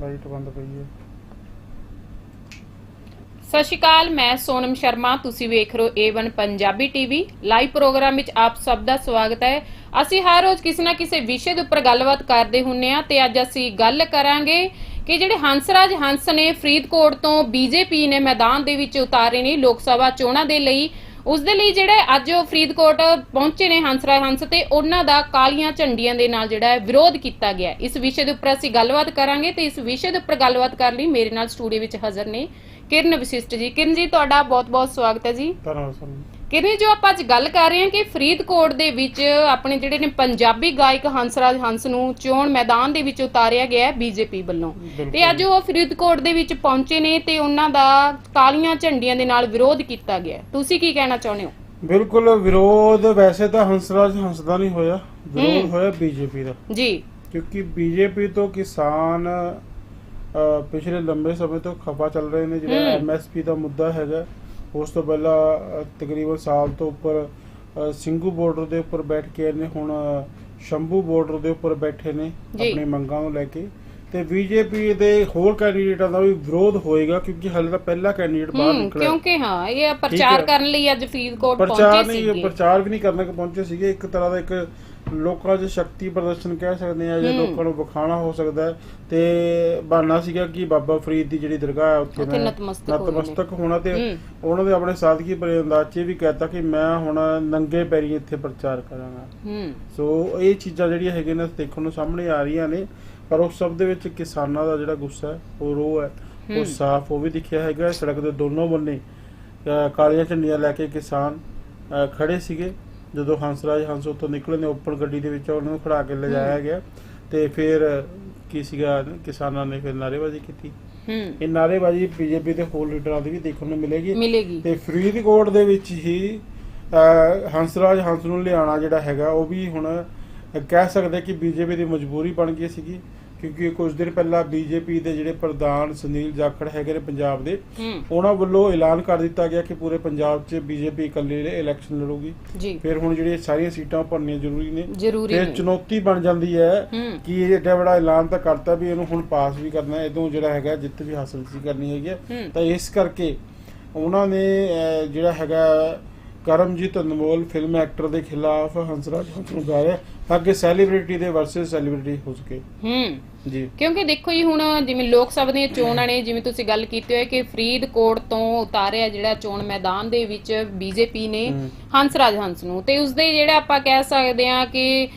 Light ਬੰਦ ਪਈ ਹੈ। ਸਤਿ ਸ਼੍ਰੀ ਅਕਾਲ, ਮੈਂ ਸੋਨਮ ਸ਼ਰਮਾ, ਤੁਸੀਂ ਵੇਖ ਰਹੇ ਹੋ A1 Punjabi TV live programme ਵਿੱਚ ਆਪ ਸਭ ਦਾ ਸਵਾਗਤ ਹੈ। ਅਸੀਂ ਹਰ ਰੋਜ਼ ਕਿਸੇ ਨਾ ਕਿਸੇ ਵਿਸ਼ੇ ਦੇ ਉੱਪਰ ਗੱਲਬਾਤ ਕਰਦੇ ਹੁੰਨੇ ਆ ਤੇ ਅੱਜ ਅਸੀਂ ਗੱਲ ਕਰਾਂਗੇ ਕਿ ਜਿਹੜੇ ਹੰਸਰਾਜ ਹੰਸ ਨੇ ਫਰੀਦਕੋਟ ਤੋਂ ਬੀਜੇਪੀ ਨੇ ਮੈਦਾਨ ਦੇ ਵਿੱਚ ਉਤਾਰੇ ਨੇ ਲੋਕ ਸਭਾ ਚੋਣਾਂ ਦੇ ਲਈ। ਉਸ ਦੇ ਲਈ ਜਿਹੜੇ ਅੱਜ ਉਹ ਫਰੀਦਕੋਟ ਪਹੁੰਚੇ ਨੇ ਹੰਸਰਾਜ ਹੰਸ ਤੇ ਉਹਨਾਂ ਦਾ ਕਾਲੀਆਂ ਝੰਡੀਆਂ ਦੇ ਨਾਲ ਜਿਹੜਾ ਹੈ ਵਿਰੋਧ ਕੀਤਾ ਗਿਆ ਇਸ ਵਿਸ਼ੇ ਦੇ ਉੱਪਰ ਅਸੀਂ ਗੱਲਬਾਤ ਕਰਾਂਗੇ ਤੇ ਇਸ ਵਿਸ਼ੇ ਦੇ ਉੱਪਰ ਗੱਲਬਾਤ ਕਰਨ ਲਈ ਮੇਰੇ ਨਾਲ ਸਟੂਡੀਓ ਵਿੱਚ ਹਾਜ਼ਰ ਨੇ ਕਿਰਨ ਵਿਸ਼ਿਸ਼ਟ ਜੀ। ਕਿਰਨ ਜੀ, ਤੁਹਾਡਾ ਬਹੁਤ-ਬਹੁਤ ਸਵਾਗਤ ਹੈ ਜੀ। ਧੰਨਵਾਦ ਕਿਰਨ ਜੀ, ਆਪਾਂ ਅੱਜ ਗੱਲ ਕਰ ਰਹੇ ਹਾਂ ਕਿ ਫਰੀਦਕੋਟ ਦੇ ਵਿੱਚ ਆਪਣੇ ਜਿਹੜੇ ਨੇ ਪੰਜਾਬੀ ਗਾਇਕ ਹੰਸਰਾਜ ਹੰਸ ਨੂੰ ਚੋਣ ਮੈਦਾਨ ਦੇ ਵਿੱਚ ਉਤਾਰਿਆ ਗਿਆ ਹੈ ਬੀਜੇਪੀ ਵੱਲੋਂ। ਤੇ ਅੱਜ ਉਹ ਫਰੀਦਕੋਟ ਦੇ ਵਿੱਚ ਪਹੁੰਚੇ ਨੇ ਤੇ ਉਹਨਾਂ ਦਾ ਕਾਲੀਆਂ ਝੰਡੀਆਂ ਦੇ ਨਾਲ ਵਿਰੋਧ ਕੀਤਾ ਗਿਆ। ਤੁਸੀਂ ਕੀ ਕਹਿਣਾ ਚਾਹੁੰਦੇ ਹੋ? ਬਿਲਕੁਲ ਵਿਰੋਧ ਵੈਸੇ ਤਾਂ ਹੰਸਰਾਜ ਹੰਸ ਦਾ ਨਹੀਂ ਹੋਇਆ। ਵਿਰੋਧ ਹੋਇਆ ਬੀਜੇਪੀ ਦਾ। ਜੀ। ਕਿਉਂਕਿ ਬੀਜੇਪੀ ਤੋਂ ਕਿਸਾਨ ਪਿਛਲੇ ਲੰਬੇ ਸਮੇਂ ਤੋਂ ਖਪਾ ਚੱਲ ਰਹੇ ਨੇ। ਜਿਹੜਾ। ਐਮਐਸਪੀ ਦਾ ਮੁੱਦਾ ਹੈਗਾ। ਉਸ ਤੋਂ ਪਹਿਲਾਂ ਤਕਰੀਬਨ ਸਾਲ ਤੋਂ ਉੱਪਰ ਸਿੰਘੂ ਬਾਰਡਰ ਦੇ ਉੱਪਰ ਬੈਠ ਕੇ ਇਹਨੇ ਹੁਣ ਸ਼ੰਭੂ ਬਾਰਡਰ ਦੇ ਉੱਪਰ ਬੈਠੇ ਨੇ। ਆਪਣੀ ਮੰਗਾਂ ਨੂੰ ਲੈ ਕੇ ਤੇ ਬੀਜੇਪੀ ਦੇ ਹੋਰ ਕੈਂਡੀਡੇਟਾਂ ਦਾ ਵੀ ਵਿਰੋਧ ਹੋਏਗਾ ਕਿਉਂਕਿ ਹਾਲੇ ਤਾਂ ਪਹਿਲਾ ਕੈਂਡੀਡੇਟ ਬਾਹਰ ਨਿਕਲਿਆ ਕਿਉਂਕਿ ਹਾਂ ਇਹ ਪ੍ਰਚਾਰ। ਕਰਨ ਲਈ ਅੱਜ ਫਰੀਦਕੋਟ ਪ੍ਰਚਾਰ ਪਹੁੰਚੇ ਨਹੀਂ ਸੀਗੇ ਪ੍ਰਚਾਰ ਵੀ ਨਹੀਂ ਕਰਨ ਕਿ ਪਹੁੰਚੇ ਸੀਗੇ ਇੱਕ ਤਰ੍ਹਾਂ ਦਾ ਇੱਕ ਲੋਕਾਂ 'ਚ ਸ਼ਕਤੀ ਪ੍ਰਦਰਸ਼ਨ ਕਹਿ ਸਕਦੇ ਆ ਜੇ। ਲੋਕਾਂ ਨੂੰ ਵਿਖਾਣਾ ਹੋ ਸਕਦਾ ਹੈ ਤੇ ਬਹਾਨਾ ਸੀਗਾ ਕਿ ਬਾਬਾ ਫਰੀਦ ਦੀ ਜਿਹੜੀ ਦਰਗਾਹ ਹੈ ਉੱਥੇ ਮੈਂ ਨਤਮਸਤਕ ਹੋਣੇ ਤੇ। ਉਹਨਾਂ ਦੇ ਆਪਣੇ ਸਾਦਗੀ ਭਰੇ ਅੰਦਾਜ਼ 'ਚ ਵੀ ਕਹਿਤਾ ਕਿ ਮੈਂ ਹੁਣ ਨੰਗੇ ਪੈਰੀ ਇੱਥੇ ਪ੍ਰਚਾਰ ਕਰਾਂਗਾ ਸੋ ਇਹ ਚੀਜ਼ਾਂ ਜਿਹੜੀਆਂ ਹੈਗੀਆਂ ਨੇ ਦੇਖਣ ਨੂੰ ਸਾਹਮਣੇ ਆ ਰਹੀਆਂ ਨੇ ਪਰ ਉਸ ਸਭ ਦੇ ਵਿੱਚ ਕਿਸਾਨਾਂ ਦਾ ਜਿਹੜਾ ਗੁੱਸਾ ਹੈ ਉਹ ਰੋਹ ਹੈ ਉਹ। ਸਾਫ਼ ਉਹ ਵੀ ਦਿਖਿਆ ਹੈਗਾ ਸੜਕ ਦੇ ਦੋਨੋਂ ਬੰਨੇ ਕਾਲੀਆਂ ਝੰਡੀਆਂ ਲੈ ਕੇ ਕਿਸਾਨ ਖੜੇ ਸੀਗੇ ਜਦੋਂ ਹੰਸਰਾਜ ਹੰਸ ਉੱਥੋਂ ਨਿਕਲੇ ਨੇ ਓਪਨ ਗੱਡੀ ਦੇ ਵਿੱਚ ਉਹਨਾਂ ਨੂੰ ਖੜਾ ਕੇ ਲਿਜਾਇਆ ਗਿਆ। ਤੇ ਫਿਰ ਕੀ ਸੀਗਾ ਕਿਸਾਨਾਂ ਨੇ ਫਿਰ ਨਾਅਰੇਬਾਜ਼ੀ ਕੀਤੀ। ਹੂੰ। ਇਹ ਨਾਅਰੇਬਾਜ਼ੀ ਬੀਜੇਪੀ ਦੇ ਹੋਰ ਲੀਡਰਾਂ ਦੀ ਵੀ ਦੇਖਣ ਨੂੰ ਮਿਲੇਗੀ। ਤੇ ਫਰੀਦਕੋਟ ਦੇ ਵਿੱਚ ਹੀ ਅਹ, ਹੰਸਰਾਜ ਹੰਸ ਨੂੰ ਲਿਆਉਣਾ ਜਿਹੜਾ ਹੈਗਾ ਉਹ ਵੀ ਹੁਣ ਕਹਿ ਸਕਦੇ ਕਿ ਬੀਜੇਪੀ ਦੀ ਮਜਬੂਰੀ ਬਣ ਗਈ ਸੀਗੀ। ਕਿਉਂਕਿ ਕੁਝ ਦਿਨ ਪਹਿਲਾਂ ਬੀਜੇਪੀ ਦੇ ਜਿਹੜੇ ਪ੍ਰਧਾਨ ਸੁਨੀਲ ਜਾਖੜ ਹੈਗੇ ਨੇ ਪੰਜਾਬ ਦੇ ਉਹਨਾਂ ਵੱਲੋਂ ਐਲਾਨ ਕਰ ਦਿੱਤਾ ਗਿਆ ਕਿ ਪੂਰੇ ਪੰਜਾਬ 'ਚ ਬੀਜੇਪੀ ਇਕੱਲੇ ਇਲੈਕਸ਼ਨ ਲੜੂਗੀ। ਫਿਰ ਹੁਣ ਜਿਹੜੀਆਂ ਸਾਰੀਆਂ ਸੀਟਾਂ ਭਰਨੀਆਂ ਜ਼ਰੂਰੀ ਨੇ। ਫਿਰ ਚੁਣੌਤੀ ਬਣ ਜਾਂਦੀ ਹੈ ਕਿ ਇਹ ਏਡਾ ਬੜਾ ਐਲਾਨ ਤਾਂ ਕਰਤਾ ਵੀ ਇਹਨੂੰ ਹੁਣ ਪਾਸ ਵੀ ਕਰਨਾ ਹੈ ਇਹਦੋਂ ਜਿਹੜਾ ਹੈਗਾ ਜਿੱਤ ਵੀ ਹਾਸਲ ਸੀ ਕਰਨੀ ਹੈਗੀ ਤਾਂ ਇਸ ਕਰਕੇ ਉਹਨਾਂ ਨੇ ਜਿਹੜਾ ਹੈਗਾ ਕਰਮਜੀਤ ਅਨਮੋਲ ਫਿਲਮ ਐਕਟਰ ਦੇ ਖਿਲਾਫ ਹੰਸਰਾਜ ਹੰਸ ਨੂੰ ਗਾਇਆ ਅੱਗੇ ਸੈਲੀਬ੍ਰਿਟੀ ਦੇ ਵਰਸਸ ਸੈਲੀਬ੍ਰਿਟੀ ਹੋ ਚੁੱਕੇ। ਹੂੰ। ਜੀ। ਕਿਉਂਕਿ ਦੇਖੋ ਜੀ ਹੁਣ ਜਿਵੇਂ ਲੋਕ ਸਭਾ ਦੀਆਂ ਚੋਣਾਂ ਨੇ ਜਿਵੇਂ ਤੁਸੀਂ ਗੱਲ ਕੀਤੀ ਹੋਏ ਕਿ ਫਰੀਦਕੋਟ ਤੋਂ ਉਤਾਰਿਆ ਜਿਹੜਾ ਚੋਣ ਮੈਦਾਨ ਦੇ ਵਿੱਚ ਬੀਜੇਪੀ ਨੇ। ਹੰਸਰਾਜ ਹੰਸ ਨੂੰ। ਤੇ ਉਸਦੇ ਜਿਹੜਾ ਆਪਾਂ ਕਹਿ ਸਕਦੇ ਹਾਂ ਕਿ